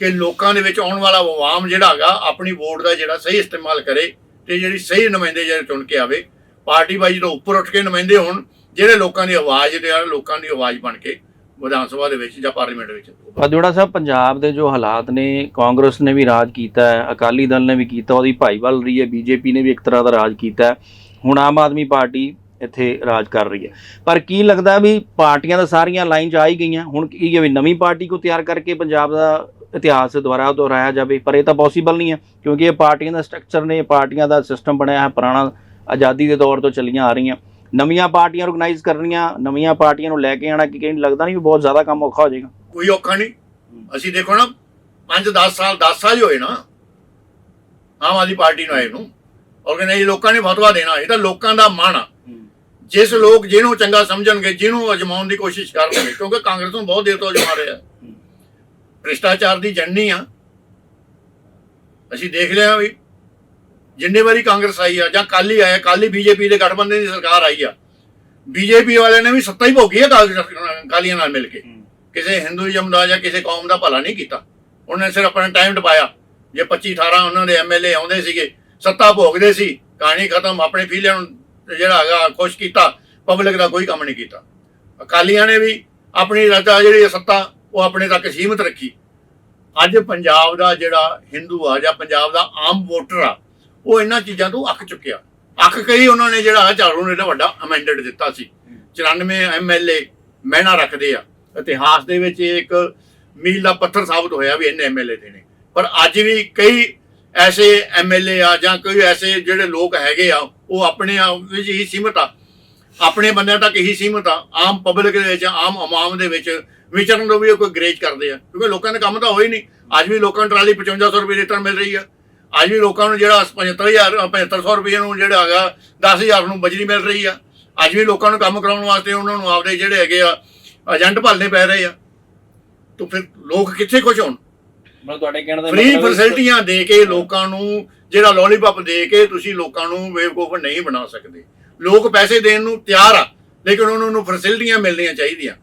ਕਿ ਲੋਕਾਂ ਦੇ ਵਿੱਚ ਆਉਣ ਵਾਲਾ ਆਵਾਮ ਜਿਹੜਾ ਹੈਗਾ, ਆਪਣੀ ਵੋਟ ਦਾ ਜਿਹੜਾ ਸਹੀ ਇਸਤੇਮਾਲ ਕਰੇ ਤੇ ਜਿਹੜੀ ਸਹੀ ਨੁਮਾਇੰਦੇ ਜਿਹੜੇ ਚੁਣ ਕੇ ਆਵੇ। ਪਾਰਟੀ ਬਾਜੀ ਤੋਂ ਉੱਪਰ ਉੱਠ ਕੇ ਨੁਮਾਇੰਦੇ ਹੋਣ, ਜਿਹੜੇ ਲੋਕਾਂ ਦੀ ਆਵਾਜ਼ ਦੇ ਲੋਕਾਂ ਦੀ ਆਵਾਜ਼ ਬਣ ਕੇ ਵਿਧਾਨ ਸਭਾ ਦੇ ਵਿੱਚ ਜਾਂ ਪਾਰਲੀਮੈਂਟ ਵਿੱਚ। ਅਦੋੜਾ ਸਾਹਿਬ, ਪੰਜਾਬ ਦੇ ਜੋ ਹਾਲਾਤ ਨੇ, ਕਾਂਗਰਸ ਨੇ ਵੀ ਰਾਜ ਕੀਤਾ ਹੈ, ਅਕਾਲੀ ਦਲ ਨੇ ਵੀ ਕੀਤਾ, ਉਹਦੀ ਭਾਈਵਾਲ ਰਹੀ ਹੈ, ਬੀਜੇਪੀ ਨੇ ਵੀ ਇੱਕ ਤਰ੍ਹਾਂ ਦਾ ਰਾਜ ਕੀਤਾ ਹੁਣ ਆਮ ਆਦਮੀ ਪਾਰਟੀ ਇੱਥੇ ਰਾਜ ਕਰ ਰਹੀ ਹੈ। ਪਰ ਕੀ ਲੱਗਦਾ ਵੀ ਪਾਰਟੀਆਂ ਤਾਂ ਸਾਰੀਆਂ ਲਾਈਨ 'ਚ ਆ ਹੀ ਗਈਆਂ, ਹੁਣ ਕੀ ਹੈ ਵੀ ਨਵੀਂ ਪਾਰਟੀ ਕੋ ਤਿਆਰ ਕਰਕੇ ਪੰਜਾਬ ਦਾ ਇਤਿਹਾਸ ਦੁਬਾਰਾ ਦੁਹਰਾਇਆ ਜਾਵੇ, ਪਰ ਇਹ ਤਾਂ ਪੋਸੀਬਲ ਨਹੀਂ ਹੈ, ਕਿਉਂਕਿ ਇਹ ਪਾਰਟੀਆਂ ਦਾ ਸਟਰਕਚਰ ਨੇ, ਪਾਰਟੀਆਂ ਦਾ ਸਿਸਟਮ ਬਣਿਆ ਹੈ, ਪੁਰਾਣਾ ਆਜ਼ਾਦੀ ਦੇ ਦੌਰ ਤੋਂ ਚੱਲੀਆਂ ਆ ਰਹੀਆਂ। ਨਵੀਆਂ ਪਾਰਟੀਆਂ ਆਰਗੇਨਾਈਜ਼ ਕਰਨੀਆਂ, ਨਵੀਆਂ ਪਾਰਟੀਆਂ ਨੂੰ ਲੈ ਕੇ ਆਣਾ ਕਿ ਕਹਿੰਦੇ ਲੱਗਦਾ ਨਹੀਂ ਵੀ ਬਹੁਤ ਜ਼ਿਆਦਾ ਕੰਮ ਔਖਾ ਹੋ ਜਾਏਗਾ। ਕੋਈ ਔਖਾ ਨਹੀਂ। ਅਸੀਂ ਦੇਖੋ ਨਾ 5-10 ਸਾਲ 10 ਸਾਲ ਹੀ ਹੋਏ ਨਾ, ਆਮ ਆਦਮੀ ਪਾਰਟੀ ਨੂੰ ਆਏ ਨੂੰ ਆਰਗੇਨਾਈਜ਼ ਲੋਕਾਂ ਨੇ ਫਤਵਾ ਦੇਣਾ, ਇਹ ਤਾਂ ਲੋਕਾਂ ਦਾ ਮਨ ਆ। ਜਿਸ ਲੋਕ ਜਿਹਨੂੰ ਚੰਗਾ ਸਮਝਣਗੇ, ਜਿਹਨੂੰ ਅਜਮਾਉਣ ਦੀ ਕੋਸ਼ਿਸ਼ ਕਰਨਗੇ, ਕਿਉਂਕਿ ਕਾਂਗਰਸ ਨੂੰ ਬਹੁਤ ਦੇਰ ਤੋਂ ਅਜਮਾ ਰਿਹਾ। ਭ੍ਰਿਸ਼ਟਾਚਾਰ ਦੀ ਜੰਨੀ ਆ। ਅਸੀਂ ਦੇਖ ਹਾਂ ਵੀ ਜਿੰਨੇ ਵਾਰੀ ਕਾਂਗਰਸ ਆਈ ਆ ਜਾਂ ਕਾਲੀ ਆਇਆ ਕਾਲੀ ਬੀਜੇਪੀ ਦੇ ਗਠਬੰਧਨ ਦੀ ਸਰਕਾਰ ਆਈ ਆ। ਬੀਜੇਪੀ ਵਾਲਿਆਂ ਨੇ ਵੀ ਸੱਤਾ ਹੀ ਭੋਗੀ ਆ ਕਾਲੀਆਂ ਨਾਲ ਮਿਲ ਕੇ। ਕਿਸੇ ਹਿੰਦੂਇਜ਼ਮ ਦਾ ਜਾਂ ਕਿਸੇ ਕੌਮ ਦਾ ਭਲਾ ਨਹੀਂ ਕੀਤਾ। ਉਹਨਾਂ ਨੇ ਸਿਰਫ ਆਪਣਾ ਟਾਈਮ ਟਪਾਇਆ। ਜੇ 25 18 ਉਹਨਾਂ ਦੇ ਐਮਐਲਏ ਆਉਂਦੇ ਸੀਗੇ ਸੱਤਾ ਭੋਗਦੇ ਸੀ ਕਹਾਣੀ ਖਤਮ ਆਪਣੇ ਫੀਲਿਆਂ ਨੂੰ ਜਿਹੜਾ ਹੈਗਾ ਖੁਸ਼ ਕੀਤਾ ਪਬਲਿਕ ਦਾ ਕੋਈ ਕੰਮ ਨਹੀਂ ਕੀਤਾ। ਅਕਾਲੀਆਂ ਨੇ ਵੀ ਆਪਣੀ ਰਜਾ ਜਿਹੜੀ ਸੱਤਾ ਉਹ ਆਪਣੇ ਤੱਕ ਸੀਮਿਤ ਰੱਖੀ। ਅੱਜ ਪੰਜਾਬ ਦਾ ਜਿਹੜਾ ਹਿੰਦੂ ਆ ਜਾਂ ਪੰਜਾਬ ਦਾ ਆਮ ਵੋਟਰ ਆ, ਉਹ ਇਹਨਾਂ ਚੀਜ਼ਾਂ ਤੋਂ ਅੱਕ ਚੁੱਕਿਆ। ਅੱਕ ਕਈ ਉਹਨਾਂ ਨੇ ਜਿਹੜਾ ਝਾੜੂ ਨੇ ਏਡਾ ਵੱਡਾ ਅਮੈਂਡਡ ਦਿੱਤਾ ਸੀ। 94 ਐਮਐਲਏ ਮਹਿਣਾ ਰੱਖਦੇ ਆ। ਇਤਿਹਾਸ ਦੇ ਵਿੱਚ ਇਹ ਇੱਕ ਮੀਲ ਦਾ ਪੱਥਰ ਸਾਬਤ ਹੋਇਆ ਵੀ ਇੰਨੇ ਐਮਐਲਏ ਦੇ ਨੇ। ਪਰ ਅੱਜ ਵੀ ਕਈ ਐਸੇ ਐਮਐਲਏ ਆ ਜਾਂ ਕੋਈ ਐਸੇ ਜਿਹੜੇ ਲੋਕ ਹੈਗੇ ਆ, ਉਹ ਆਪਣੇ ਆਪ ਵਿੱਚ ਹੀ ਸੀਮਤ ਆ। ਆਪਣੇ ਬੰਦਿਆਂ ਤੱਕ ਹੀ ਸੀਮਤ ਆ। ਆਮ ਪਬਲਿਕ ਦੇ ਵਿੱਚ, ਆਮ ਆਵਾਮ ਦੇ ਵਿੱਚ ਵਿਚਰਨ ਤੋਂ ਵੀ ਉਹ ਕੋਈ ਗਰੇਜ ਕਰਦੇ ਆ ਕਿਉਂਕਿ ਲੋਕਾਂ ਦੇ ਕੰਮ ਤਾਂ ਹੋਏ ਨਹੀਂ। ਅੱਜ ਵੀ ਲੋਕਾਂ ਨੂੰ ਟਰਾਲੀ 5500 ਰੁਪਏ ਰੇਟਰ ਮਿਲ ਰਹੀ ਆ। ਅੱਜ ਵੀ ਲੋਕਾਂ ਨੂੰ ਜਿਹੜਾ 75000 7500 ਰੁਪਏ ਨੂੰ ਜਿਹੜਾ ਹੈਗਾ 10000 ਨੂੰ ਬਜਰੀ ਮਿਲ ਰਹੀ ਆ। ਅੱਜ ਵੀ ਲੋਕਾਂ ਨੂੰ ਕੰਮ ਕਰਾਉਣ ਵਾਸਤੇ ਉਹਨਾਂ ਨੂੰ ਆਪਦੇ ਜਿਹੜੇ ਹੈਗੇ ਆ ਏਜੰਟ ਭਾਲਨੇ ਪੈ ਰਹੇ ਆ। ਤਾਂ ਫਿਰ ਲੋਕ ਕਿੱਥੇ ਖੁਸ਼ ਹੋਣ? ਮਤਲਬ ਤੁਹਾਡੇ ਕਹਿਣ ਦਾ ਫ੍ਰੀ ਫੈਸਿਲਿਟੀਆਂ ਦੇ ਕੇ ਲੋਕਾਂ ਨੂੰ ਜਿਹੜਾ ਲੋਲੀਪੌਪ ਦੇ ਕੇ ਤੁਸੀਂ ਲੋਕਾਂ ਨੂੰ ਬੇਵਕੂਫ ਨਹੀਂ ਬਣਾ ਸਕਦੇ। ਲੋਕ ਪੈਸੇ ਦੇਣ ਨੂੰ ਤਿਆਰ ਆ ਲੇਕਿਨ ਉਹਨਾਂ ਨੂੰ ਫੈਸਿਲਿਟੀਆਂ ਮਿਲਣੀਆਂ ਚਾਹੀਦੀਆਂ।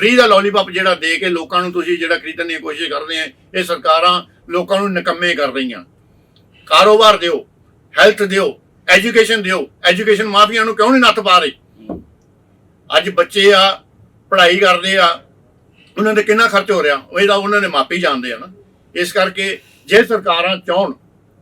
ਫ੍ਰੀ ਦਾ ਲੋਲੀਪੌਪ ਜਿਹੜਾ ਦੇ ਕੇ ਲੋਕਾਂ ਨੂੰ ਤੁਸੀਂ ਜਿਹੜਾ ਖਰੀਦਣ ਦੀ ਕੋਸ਼ਿਸ਼ ਕਰਦੇ ਆ ਇਹ ਸਰਕਾਰਾਂ ਲੋਕਾਂ ਨੂੰ ਨਿਕੰਮੇ ਕਰ ਰਹੀਆਂ। ਕਾਰੋਬਾਰ ਦਿਓ ਹੈਲਥ ਦਿਓ ਐਜੂਕੇਸ਼ਨ ਦਿਓ। ਐਜੂਕੇਸ਼ਨ ਮਾਫੀਆ ਨੂੰ ਕਿਉਂ ਨਹੀਂ ਨੱਥ ਪਾ ਰਹੇ? ਅੱਜ ਬੱਚੇ ਆ, ਪੜ੍ਹਾਈ ਕਰਦੇ ਆ, ਉਹਨਾਂ ਦੇ ਕਿੰਨਾ ਖਰਚ ਹੋ ਰਿਹਾ? ਉਹ ਇਹਦਾ ਉਹਨਾਂ ਦੇ ਮਾਪੇ ਜਾਣਦੇ ਆ ਨਾ। ਇਸ ਕਰਕੇ ਜੇ ਸਰਕਾਰਾਂ ਚਾਹਣ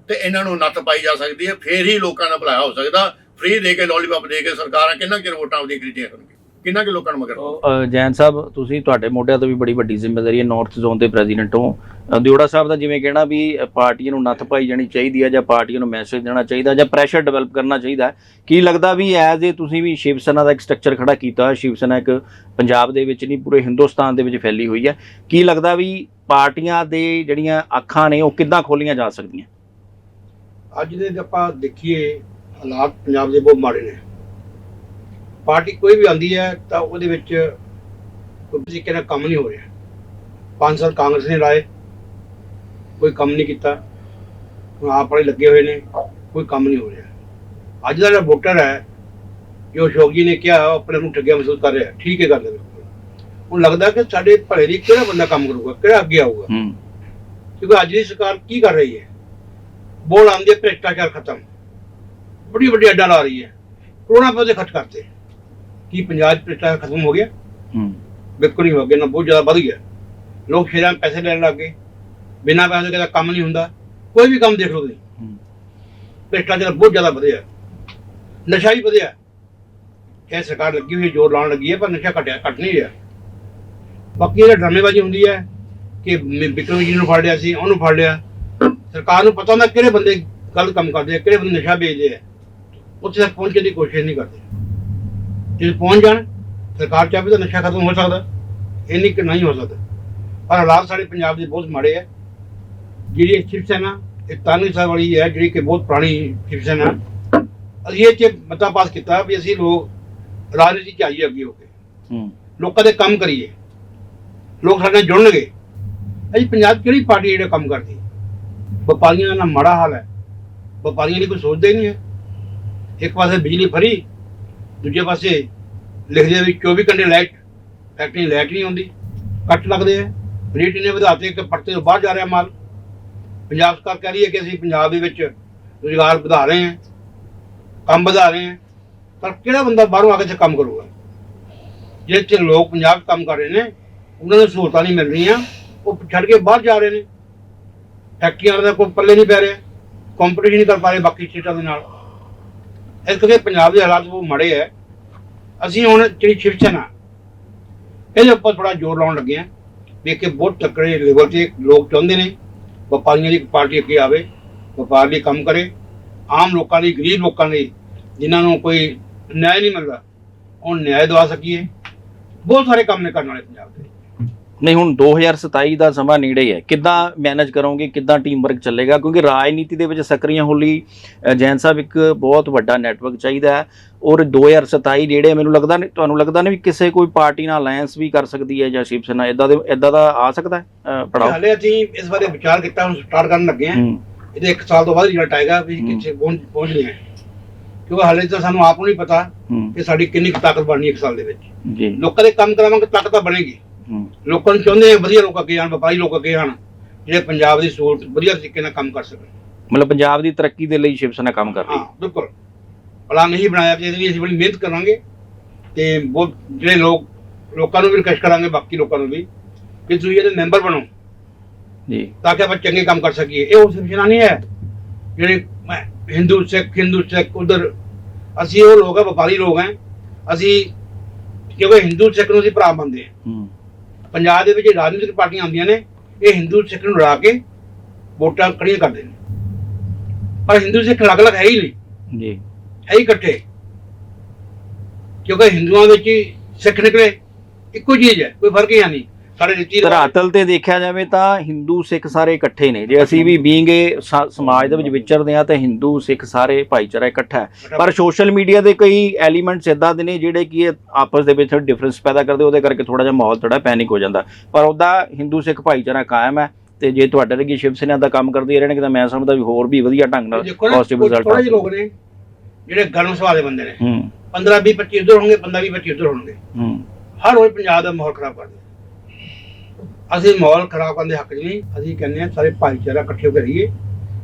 ਤੇ ਇਹਨਾਂ ਨੂੰ ਨੱਥ ਪਾਈ ਜਾ ਸਕਦੀ ਹੈ, ਫੇਰ ਹੀ ਲੋਕਾਂ ਦਾ ਭਲਾ ਹੋ ਸਕਦਾ। ਫ੍ਰੀ ਦੇ ਕੇ ਲੋਲੀਪੌਪ ਦੇ ਕੇ ਸਰਕਾਰਾਂ ਕਿੰਨਾ ਕਿਰ ਵੋਟਾਂ ਆਪਦੀਆਂ ਖਰੀਦੀਆਂ ਕਰਨਗੇ ਕਿੰਨਾ ਕਿ ਲੋਕਾਂ ਨੂੰ ਮਗਰ ਅ, ਜੈਨ ਸਾਹਿਬ ਤੁਸੀਂ ਤੁਹਾਡੇ ਮੋਢਿਆਂ ਤੋਂ ਵੀ ਬੜੀ ਵੱਡੀ ਜ਼ਿੰਮੇਵਾਰੀ ਹੈ ਨਾਰਥ ਜ਼ੋਨ ਦੇ ਪ੍ਰੈਜ਼ੀਡੈਂਟ ਹੋ। ਅ, ਦਿਓੜਾ ਸਾਹਿਬ ਦਾ ਜਿਵੇਂ ਕਹਿਣਾ ਵੀ ਅ, ਪਾਰਟੀਆਂ ਨੂੰ ਨੱਥ ਪਾਈ ਜਾਣੀ ਚਾਹੀਦੀ ਹੈ ਜਾਂ ਪਾਰਟੀਆਂ ਨੂੰ ਮੈਸੇਜ ਦੇਣਾ ਚਾਹੀਦਾ ਜਾਂ ਪ੍ਰੈਸ਼ਰ ਡਿਵੈਲਪ ਕਰਨਾ ਚਾਹੀਦਾ ਹੈ। ਕੀ ਲੱਗਦਾ ਵੀ ਐਜ਼ ਇਹ ਤੁਸੀਂ ਵੀ ਸ਼ਿਵ ਸੈਨਾ ਦਾ ਇੱਕ ਸਟਰਕਚਰ ਖੜਾ ਕੀਤਾ ਸ਼ਿਵ ਸੈਨਾ ਇੱਕ ਪੰਜਾਬ ਦੇ ਵਿੱਚ ਨਹੀਂ ਪੂਰੇ ਹਿੰਦੁਸਤਾਨ ਦੇ ਵਿੱਚ ਫੈਲੀ ਹੋਈ ਹੈ। ਕੀ ਲੱਗਦਾ ਵੀ ਪਾਰਟੀਆਂ ਦੇ ਜਿਹੜੀਆਂ ਅੱਖਾਂ ਨੇ ਉਹ ਕਿੱਦਾਂ ਖੋਲੀਆਂ ਜਾ ਸਕਦੀਆਂ? ਅੱਜ ਦੇ ਜੇ ਆਪਾਂ ਦੇਖੀਏ ਹਾਲਾਤ ਪੰਜਾਬ ਦੇ ਬਹੁਤ ਮਾੜੇ ਨੇ। ਪਾਰਟੀ ਕੋਈ ਵੀ ਆਂਦੀ ਹੈ ਤਾਂ ਉਹਦੇ ਵਿੱਚ ਕੋਈ ਤਰੀਕੇ ਨਾਲ ਕੰਮ ਨਹੀਂ ਹੋ ਰਿਹਾ। ਪੰਜ ਸਾਲ ਕਾਂਗਰਸ ਨੇ ਲਾਏ ਕੋਈ ਕੰਮ ਨਹੀਂ ਕੀਤਾ। ਹੁਣ ਆਪ ਵਾਲੇ ਲੱਗੇ ਹੋਏ ਨੇ ਕੋਈ ਕੰਮ ਨਹੀਂ ਹੋ ਰਿਹਾ। ਅੱਜ ਦਾ ਜਿਹੜਾ ਵੋਟਰ ਹੈ ਜੋ ਜੀ ਨੇ ਕਿਹਾ ਆਪਣੇ ਨੂੰ ਠੱਗਿਆ ਮਹਿਸੂਸ ਕਰ ਰਿਹਾ ਠੀਕ ਹੈ ਗੱਲ ਹੈ ਹੁਣ ਲੱਗਦਾ ਕਿ ਸਾਡੇ ਭਲੇ ਲਈ ਕਿਹੜਾ ਬੰਦਾ ਕੰਮ ਕਰੂਗਾ ਕਿਹੜਾ ਅੱਗੇ ਆਊਗਾ? ਹੂੰ। ਕਿਉਂਕਿ ਅੱਜ ਦੀ ਸਰਕਾਰ ਕੀ ਕਰ ਰਹੀ ਹੈ? ਬੋਲ ਆਉਂਦੀ ਹੈ ਭ੍ਰਿਸ਼ਟਾਚਾਰ ਖਤਮ। ਬੜੀ ਵੱਡੀ ਅੱਡਾ ਲਾ ਰਹੀ ਹੈ। ਕਰੋਨਾ ਪੈਸੇ ਖਰਚ ਕਰਤੇ। ਕੀ ਪੰਜਾਬ 'ਚ ਭ੍ਰਿਸ਼ਟਾਚਾਰ ਖਤਮ ਹੋ ਗਿਆ? ਹੂੰ। ਬਿਲਕੁਲ ਨਹੀਂ ਹੋ ਗਿਆ ਨਾ ਬਹੁਤ ਜ਼ਿਆਦਾ ਵੱਧ ਗਿਆ। ਲੋਕ ਸ਼ੇਰਾਂ ਵਿੱਚ ਪੈਸੇ ਲੈਣ ਲੱਗ ਗਏ। ਬਿਨਾਂ ਪੈਸੇ ਦੇ ਕੰਮ ਨਹੀਂ ਹੁੰਦਾ। ਕੋਈ ਵੀ ਕੰਮ ਦੇਖ ਲਓ ਤੁਸੀਂ। ਹੂੰ। ਭ੍ਰਿਸ਼ਟਾਚਾਰ ਬਹੁਤ ਜ਼ਿਆਦਾ ਵਧਿਆ। ਨਸ਼ਾ ਵੀ ਵਧਿਆ। ਇਹ ਸਰਕਾਰ ਲੱਗੀ ਹੋਈ ਜ਼ੋਰ ਲਾਉਣ ਲੱਗੀ ਹੈ ਪਰ ਨਸ਼ਾ ਘਟਿਆ ਘਟ ਨਹੀਂ ਰਿਹਾ। ਬਾਕੀ ਇਹ ਡਰਾਮੇਬਾਜ਼ੀ ਹੁੰਦੀ ਹੈ ਕਿ ਮ- ਵਿਕਰਮ ਜੀ ਨੂੰ ਫੜ ਲਿਆ ਸੀ ਉਹਨੂੰ ਫੜ ਲਿਆ। ਸਰਕਾਰ ਨੂੰ ਪਤਾ ਹੁੰਦਾ ਕਿਹੜੇ ਬੰਦੇ ਗਲਤ ਕੰਮ ਕਰਦੇ ਆ ਕਿਹੜੇ ਬੰਦੇ ਨਸ਼ਾ ਵੇਚਦੇ ਆ। ਉੱਥੇ ਤੱਕ ਪਹੁੰਚਣ ਦੀ ਕੋਸ਼ਿਸ਼ ਨਹੀਂ ਕਰਦੇ। ਜੇ ਪਹੁੰਚ ਜਾਣ ਸਰਕਾਰ ਚਾਹੇ ਤਾਂ ਨਸ਼ਾ ਖਤਮ ਹੋ ਸਕਦਾ। ਇੰਨੀ ਕਿ ਨਹੀਂ ਹੋ ਸਕਦਾ। ਪਰ ਹਾਲਾਤ ਸਾਡੇ ਪੰਜਾਬ ਦੇ ਬਹੁਤ ਮਾੜੇ ਆ। ਜਿਹੜੀ ਸ਼ਿਵ ਸੈਨਾ ਇਹ ਤਾਨੀ ਸਾਹਿਬ ਵਾਲੀ ਹੈ ਜਿਹੜੀ ਕਿ ਬਹੁਤ ਪੁਰਾਣੀ ਸ਼ਿਵ ਸੈਨਾ। ਅਸੀਂ ਇਹ ਚ ਮਤਾ ਪਾਸ ਕੀਤਾ ਵੀ ਅਸੀਂ ਲੋਕ ਰਾਜਨੀਤੀ ਚ ਆਈਏ ਅੱਗੇ ਹੋ ਕੇ। ਲੋਕਾਂ ਦੇ ਕੰਮ ਕਰੀਏ। ਲੋਕ ਸਾਡੇ ਨਾਲ ਜੁੜਨਗੇ। ਅਸੀਂ ਪੰਜਾਬ ਕਿਹੜੀ ਪਾਰਟੀ ਜਿਹੜਾ ਕੰਮ ਕਰਦੀ ਵਪਾਰੀਆਂ ਦਾ ਮਾੜਾ ਹਾਲ ਹੈ। ਵਪਾਰੀਆਂ ਲਈ ਕੋਈ ਸੋਚਦਾ ਨਹੀਂ ਹੈ। ਇੱਕ ਪਾਸੇ ਬਿਜਲੀ ਫਰੀ ਦੂਜੇ ਪਾਸੇ ਲਿਖਦੇ ਵੀ 24 ਘੰਟੇ ਲਾਈਟ, ਫੈਕਟਰੀ ਲਾਈਟ ਨਹੀਂ ਆਉਂਦੀ ਕੱਟ ਲੱਗਦੇ ਆ। ਰੇਟ ਇਹਨੇ ਵਧਾਤੇ ਕਿ ਪਰਤੇ ਤੋਂ ਬਾਹਰ ਜਾ ਰਿਹਾ ਮਾਲ। ਪੰਜਾਬ ਸਰਕਾਰ ਕਹਿ ਰਹੀ ਹੈ ਕਿ ਅਸੀਂ ਪੰਜਾਬ ਦੇ ਵਿੱਚ ਰੁਜ਼ਗਾਰ ਵਧਾ ਰਹੇ ਹਾਂ, ਕੰਮ ਵਧਾ ਰਹੇ ਹਾਂ, ਪਰ ਕਿਹੜਾ ਬੰਦਾ ਬਾਹਰੋਂ ਆ ਕੇ ਇੱਥੇ ਕੰਮ ਕਰੂਗਾ? ਜਿਹੜੇ ਚ ਲੋਕ ਪੰਜਾਬ 'ਚ ਕੰਮ ਕਰ ਰਹੇ ਨੇ, ਉਹਨਾਂ ਨੂੰ ਸਹੂਲਤਾਂ ਨਹੀਂ ਮਿਲ ਰਹੀਆਂ, ਉਹ ਛੱਡ ਕੇ ਬਾਹਰ ਜਾ ਰਹੇ ਨੇ। ਫੈਕਟਰੀਆਂ ਵਾਲਿਆਂ ਦਾ ਕੋਈ ਪੱਲੇ ਨਹੀਂ ਪੈ ਰਿਹਾ ਕੰਪੀਟੀਸ਼ਨ ਨਹੀਂ ਕਰ ਪਾ ਰਹੇ ਬਾਕੀ ਸਟੇਟਾਂ ਦੇ ਨਾਲ। ਇਸ ਕਰਕੇ ਪੰਜਾਬ ਦੇ ਹਾਲਾਤ ਬਹੁਤ ਮਾੜੇ ਹੈ ਅਸੀਂ ਹੁਣ ਜਿਹੜੀ ਸ਼ਿਵ ਸੈਨਾ ਇਹਦੇ ਉੱਪਰ ਥੋੜਾ ਜ਼ੋਰ ਲਾਉਣ ਲੱਗੇ ਆ ਦੇਖ ਕੇ ਬਹੁਤ ਤਕੜੇ ਲੈਵਲ ਤੇ ਲੋਕ ਚਾਹੁੰਦੇ ਨੇ, ਵਪਾਰੀਆਂ ਦੀ ਪਾਰਟੀ ਅੱਗੇ ਆਵੇ, ਵਪਾਰ ਲਈ ਕੰਮ ਕਰੇ। ਆਮ ਲੋਕਾਂ ਲਈ, ਗਰੀਬ ਲੋਕਾਂ ਲਈ, ਜਿਨ੍ਹਾਂ ਨੂੰ ਕੋਈ ਨਿਆਂ ਨਹੀਂ ਮਿਲਦਾ, ਉਹ ਨਿਆਂ ਦਵਾ ਸਕੀਏ। ਬਹੁਤ ਸਾਰੇ ਕੰਮ ਨੇ ਕਰਨ ਵਾਲੇ ਪੰਜਾਬ ਦੇ। ਨਹੀਂ ਹੁਣ 2027 ਦਾ ਸਮਾਂ ਨੇੜੇ ਹੈ ਕਿੱਦਾਂ ਮੈਨੇਜ ਕਰੋਗੇ ਕਿੱਦਾਂ ਟੀਮ ਵਰਕ ਚੱਲੇਗਾ? ਕਿਉਂਕਿ ਰਾਜਨੀਤੀ ਦੇ ਵਿੱਚ ਸਕਰੀਆਂ ਹੋਣ ਲਈ ਜੈਨ ਸਾਹਿਬ ਇੱਕ ਬਹੁਤ ਵੱਡਾ ਨੈਟਵਰਕ ਚਾਹੀਦਾ ਹੈ। ਔਰ 2027 ਜਿਹੜੇ ਮੈਨੂੰ ਲੱਗਦਾ ਨਹੀਂ ਤੁਹਾਨੂੰ ਲੱਗਦਾ ਨਹੀਂ ਵੀ ਕਿਸੇ ਕੋਈ ਪਾਰਟੀ ਨਾਲ ਅਲਾਈਅੰਸ ਵੀ ਕਰ ਸਕਦੀ ਹੈ ਜਾਂ ਸ਼ਿਵ ਸੈਨਾ? ਇਦਾਂ ਦੇ ਇਦਾਂ ਦਾ ਆ ਸਕਦਾ ਹੈ? ਪੜਾਓ। ਹਾਲੇ ਅਸੀਂ ਇਸ ਬਾਰੇ ਵਿਚਾਰ ਕੀਤਾ ਹੁਣ ਸਟਾਰਟ ਕਰਨ ਲੱਗੇ ਹਾਂ। ਇਹਦੇ ਇੱਕ ਸਾਲ ਤੋਂ ਬਾਅਦ ਰਿਜ਼ਲਟ ਆਏਗਾ ਵੀ। ਕਿੱਥੇ ਪਹੁੰਚ ਪਹੁੰਚਦੇ ਹੈ। ਕਿਉਂਕਿ ਹਾਲੇ ਤਾਂ ਸਾਨੂੰ ਆਪ ਨੂੰ ਨਹੀਂ ਪਤਾ ਕਿ ਸਾਡੀ ਕਿੰਨੀ ਤਾਕਤ ਬਣਨੀ ਇੱਕ ਸਾਲ ਦੇ ਵਿੱਚ। ਜੀ। ਲੋਕਾਂ ਦੇ ਕੰਮ ਕਰਾਵਾਂਗੇ ਤਾਕਤ ਤਾਂ ਬਣੇਗੀ। ਲੋਕਾਂ ਨੂੰ ਚਾਹੁੰਦੇ ਆ ਵਧੀਆ ਲੋਕ ਅੱਗੇ ਆਣ ਵਪਾਰੀ ਲੋਕ ਅੱਗੇ ਆਣ ਜਿਹੜੇ ਪੰਜਾਬ ਦੀ ਸਹੂਲਤ ਵਧੀਆ ਤਰੀਕੇ ਨਾਲ ਕੰਮ ਕਰ ਸਕਣ। ਮਤਲਬ ਪੰਜਾਬ ਦੀ ਤਰੱਕੀ ਦੇ ਲਈ ਸ਼ਿਵ ਸੈਨਾ ਕੰਮ ਕਰ ਰਹੀ ਹਾਂ। ਬਿਲਕੁਲ। ਪਲਾਨ ਨਹੀਂ ਬਣਾਇਆ ਲਈ ਅਸੀਂ ਬੜੀ ਮਿਹਨਤ ਕਰਾਂਗੇ ਤੇ ਬਹੁਤ ਜਿਹੜੇ ਲੋਕ ਲੋਕਾਂ ਨੂੰ ਵੀ ਰਿਕਵੈਸਟ ਕਰਾਂਗੇ ਬਾਕੀ ਲੋਕਾਂ ਨੂੰ ਵੀ ਕਿ ਤੁਸੀਂ ਇਹਦੇ ਮੈਂਬਰ ਬਣੋ। ਜੀ। ਤਾਂ ਕਿ ਆਪਾਂ ਚੰਗੇ ਕੰਮ ਕਰ ਸਕੀਏ। ਇਹ ਉਸ ਵਿਸ਼ਨਾ ਨਹੀਂ ਹੈ ਜਿਹੜੇ ਮੈਂ- ਹਿੰਦੂ ਸਿੱਖ ਹਿੰਦੂ ਸਿੱਖ ਉਧਰ ਅਸੀਂ ਉਹ ਲੋਕ ਆ ਵਪਾਰੀ ਲੋਕ ਆ ਅਸੀਂ ਕਿਉਂਕਿ ਹਿੰਦੂ ਸਿੱਖ ਨੂੰ ਅਸੀਂ ਭਰਾ ਮੰਨਦੇ ਹੂੰ। ਪੰਜਾਬ ਦੇ ਵਿੱਚ ਰਾਜਨੀਤਿਕ ਪਾਰਟੀਆਂ ਆਉਂਦੀਆਂ ਨੇ ਇਹ ਹਿੰਦੂ ਸਿੱਖ ਨੂੰ ਲੜਾ ਕੇ ਵੋਟਾਂ ਕੜੀਆਂ ਕਰਦੇ ਨੇ। ਪਰ ਹਿੰਦੂ ਸਿੱਖ ਅਲੱਗ-ਅਲੱਗ ਹੈ ਹੀ ਨਹੀਂ। ਜੀ। ਹੈ ਹੀ ਇਕੱਠੇ। ਕਿਉਂਕਿ ਹਿੰਦੂਆਂ ਵਿੱਚ ਸਿੱਖ ਨਿਕਲੇ ਇੱਕੋ ਚੀਜ਼ ਹੈ ਕੋਈ ਫ਼ਰਕ ਹੈ ਨਹੀਂ। ਸਾਡੇ ਰੀਤੀ ਧਰਾਤਲ ਤੇ ਦੇਖਿਆ ਜਾਵੇ ਤਾਂ ਹਿੰਦੂ ਸਿੱਖ ਸਾਰੇ ਇਕੱਠੇ ਨੇ। ਜੇ ਅਸੀਂ ਵੀ ਬੀਂਗੇ ਸਮਾਜ ਦੇ ਵਿੱਚ ਵਿਚਰਦੇ ਆ ਤਾਂ ਹਿੰਦੂ ਸਿੱਖ ਸਾਰੇ ਭਾਈਚਾਰਾ ਇਕੱਠਾ ਹੈ। ਪਰ ਸੋਸ਼ਲ ਮੀਡੀਆ ਦੇ ਕਈ ਐਲੀਮੈਂਟਸ ਇਦਾਂ ਦੇ ਨੇ ਜਿਹੜੇ ਕਿ ਆਪਸ ਦੇ ਵਿੱਚ ਡਿਫਰੈਂਸ ਪੈਦਾ ਕਰਦੇ ਉਹਦੇ ਕਰਕੇ ਥੋੜਾ ਜਿਹਾ ਮਾਹੌਲ ਥੋੜਾ ਪੈਨਿਕ ਹੋ ਜਾਂਦਾ। ਪਰ ਉਹਦਾ ਹਿੰਦੂ ਸਿੱਖ ਭਾਈਚਾਰਾ ਕਾਇਮ ਹੈ ਤੇ ਜੇ ਤੁਹਾਡੇ ਵਰਗੀ ਸ਼ਿਵ ਸੈਨਾ ਦਾ ਕੰਮ ਕਰਦੀ ਰਹਿਣਗੇ ਤਾਂ ਮੈਂ ਸਮਝਦਾ ਵੀ ਹੋਰ ਵੀ ਵਧੀਆ ਢੰਗ ਨਾਲ ਪੋਜ਼ਿਟਿਵ ਥੋੜੇ ਰਿਜ਼ਲਟ ਜਿਹੇ ਲੋਕ ਨੇ ਜਿਹੜੇ ਗਰਮ ਸੁਭਾਅ ਦੇ ਬੰਦੇ ਨੇ। ਹੂੰ। 15 20 25 ਉਧਰ ਹੋਣਗੇ 15 20 25 ਉਧਰ ਹੋਣਗੇ। ਹੂੰ। ਹਰ ਰੋਜ਼ ਪੰਜਾਬ ਦਾ ਮਾਹੌਲ ਖਰਾਬ ਕਰਦੇ ਅਸੀਂ ਮਾਹੌਲ ਖਰਾਬ ਕਰਨ ਦੇ ਹੱਕ 'ਚ ਨਹੀਂ ਅਸੀਂ ਕਹਿੰਦੇ ਆ ਸਾਰੇ ਭਾਈਚਾਰਾ ਇਕੱਠੇ ਹੋ ਕੇ ਰਹੀਏ।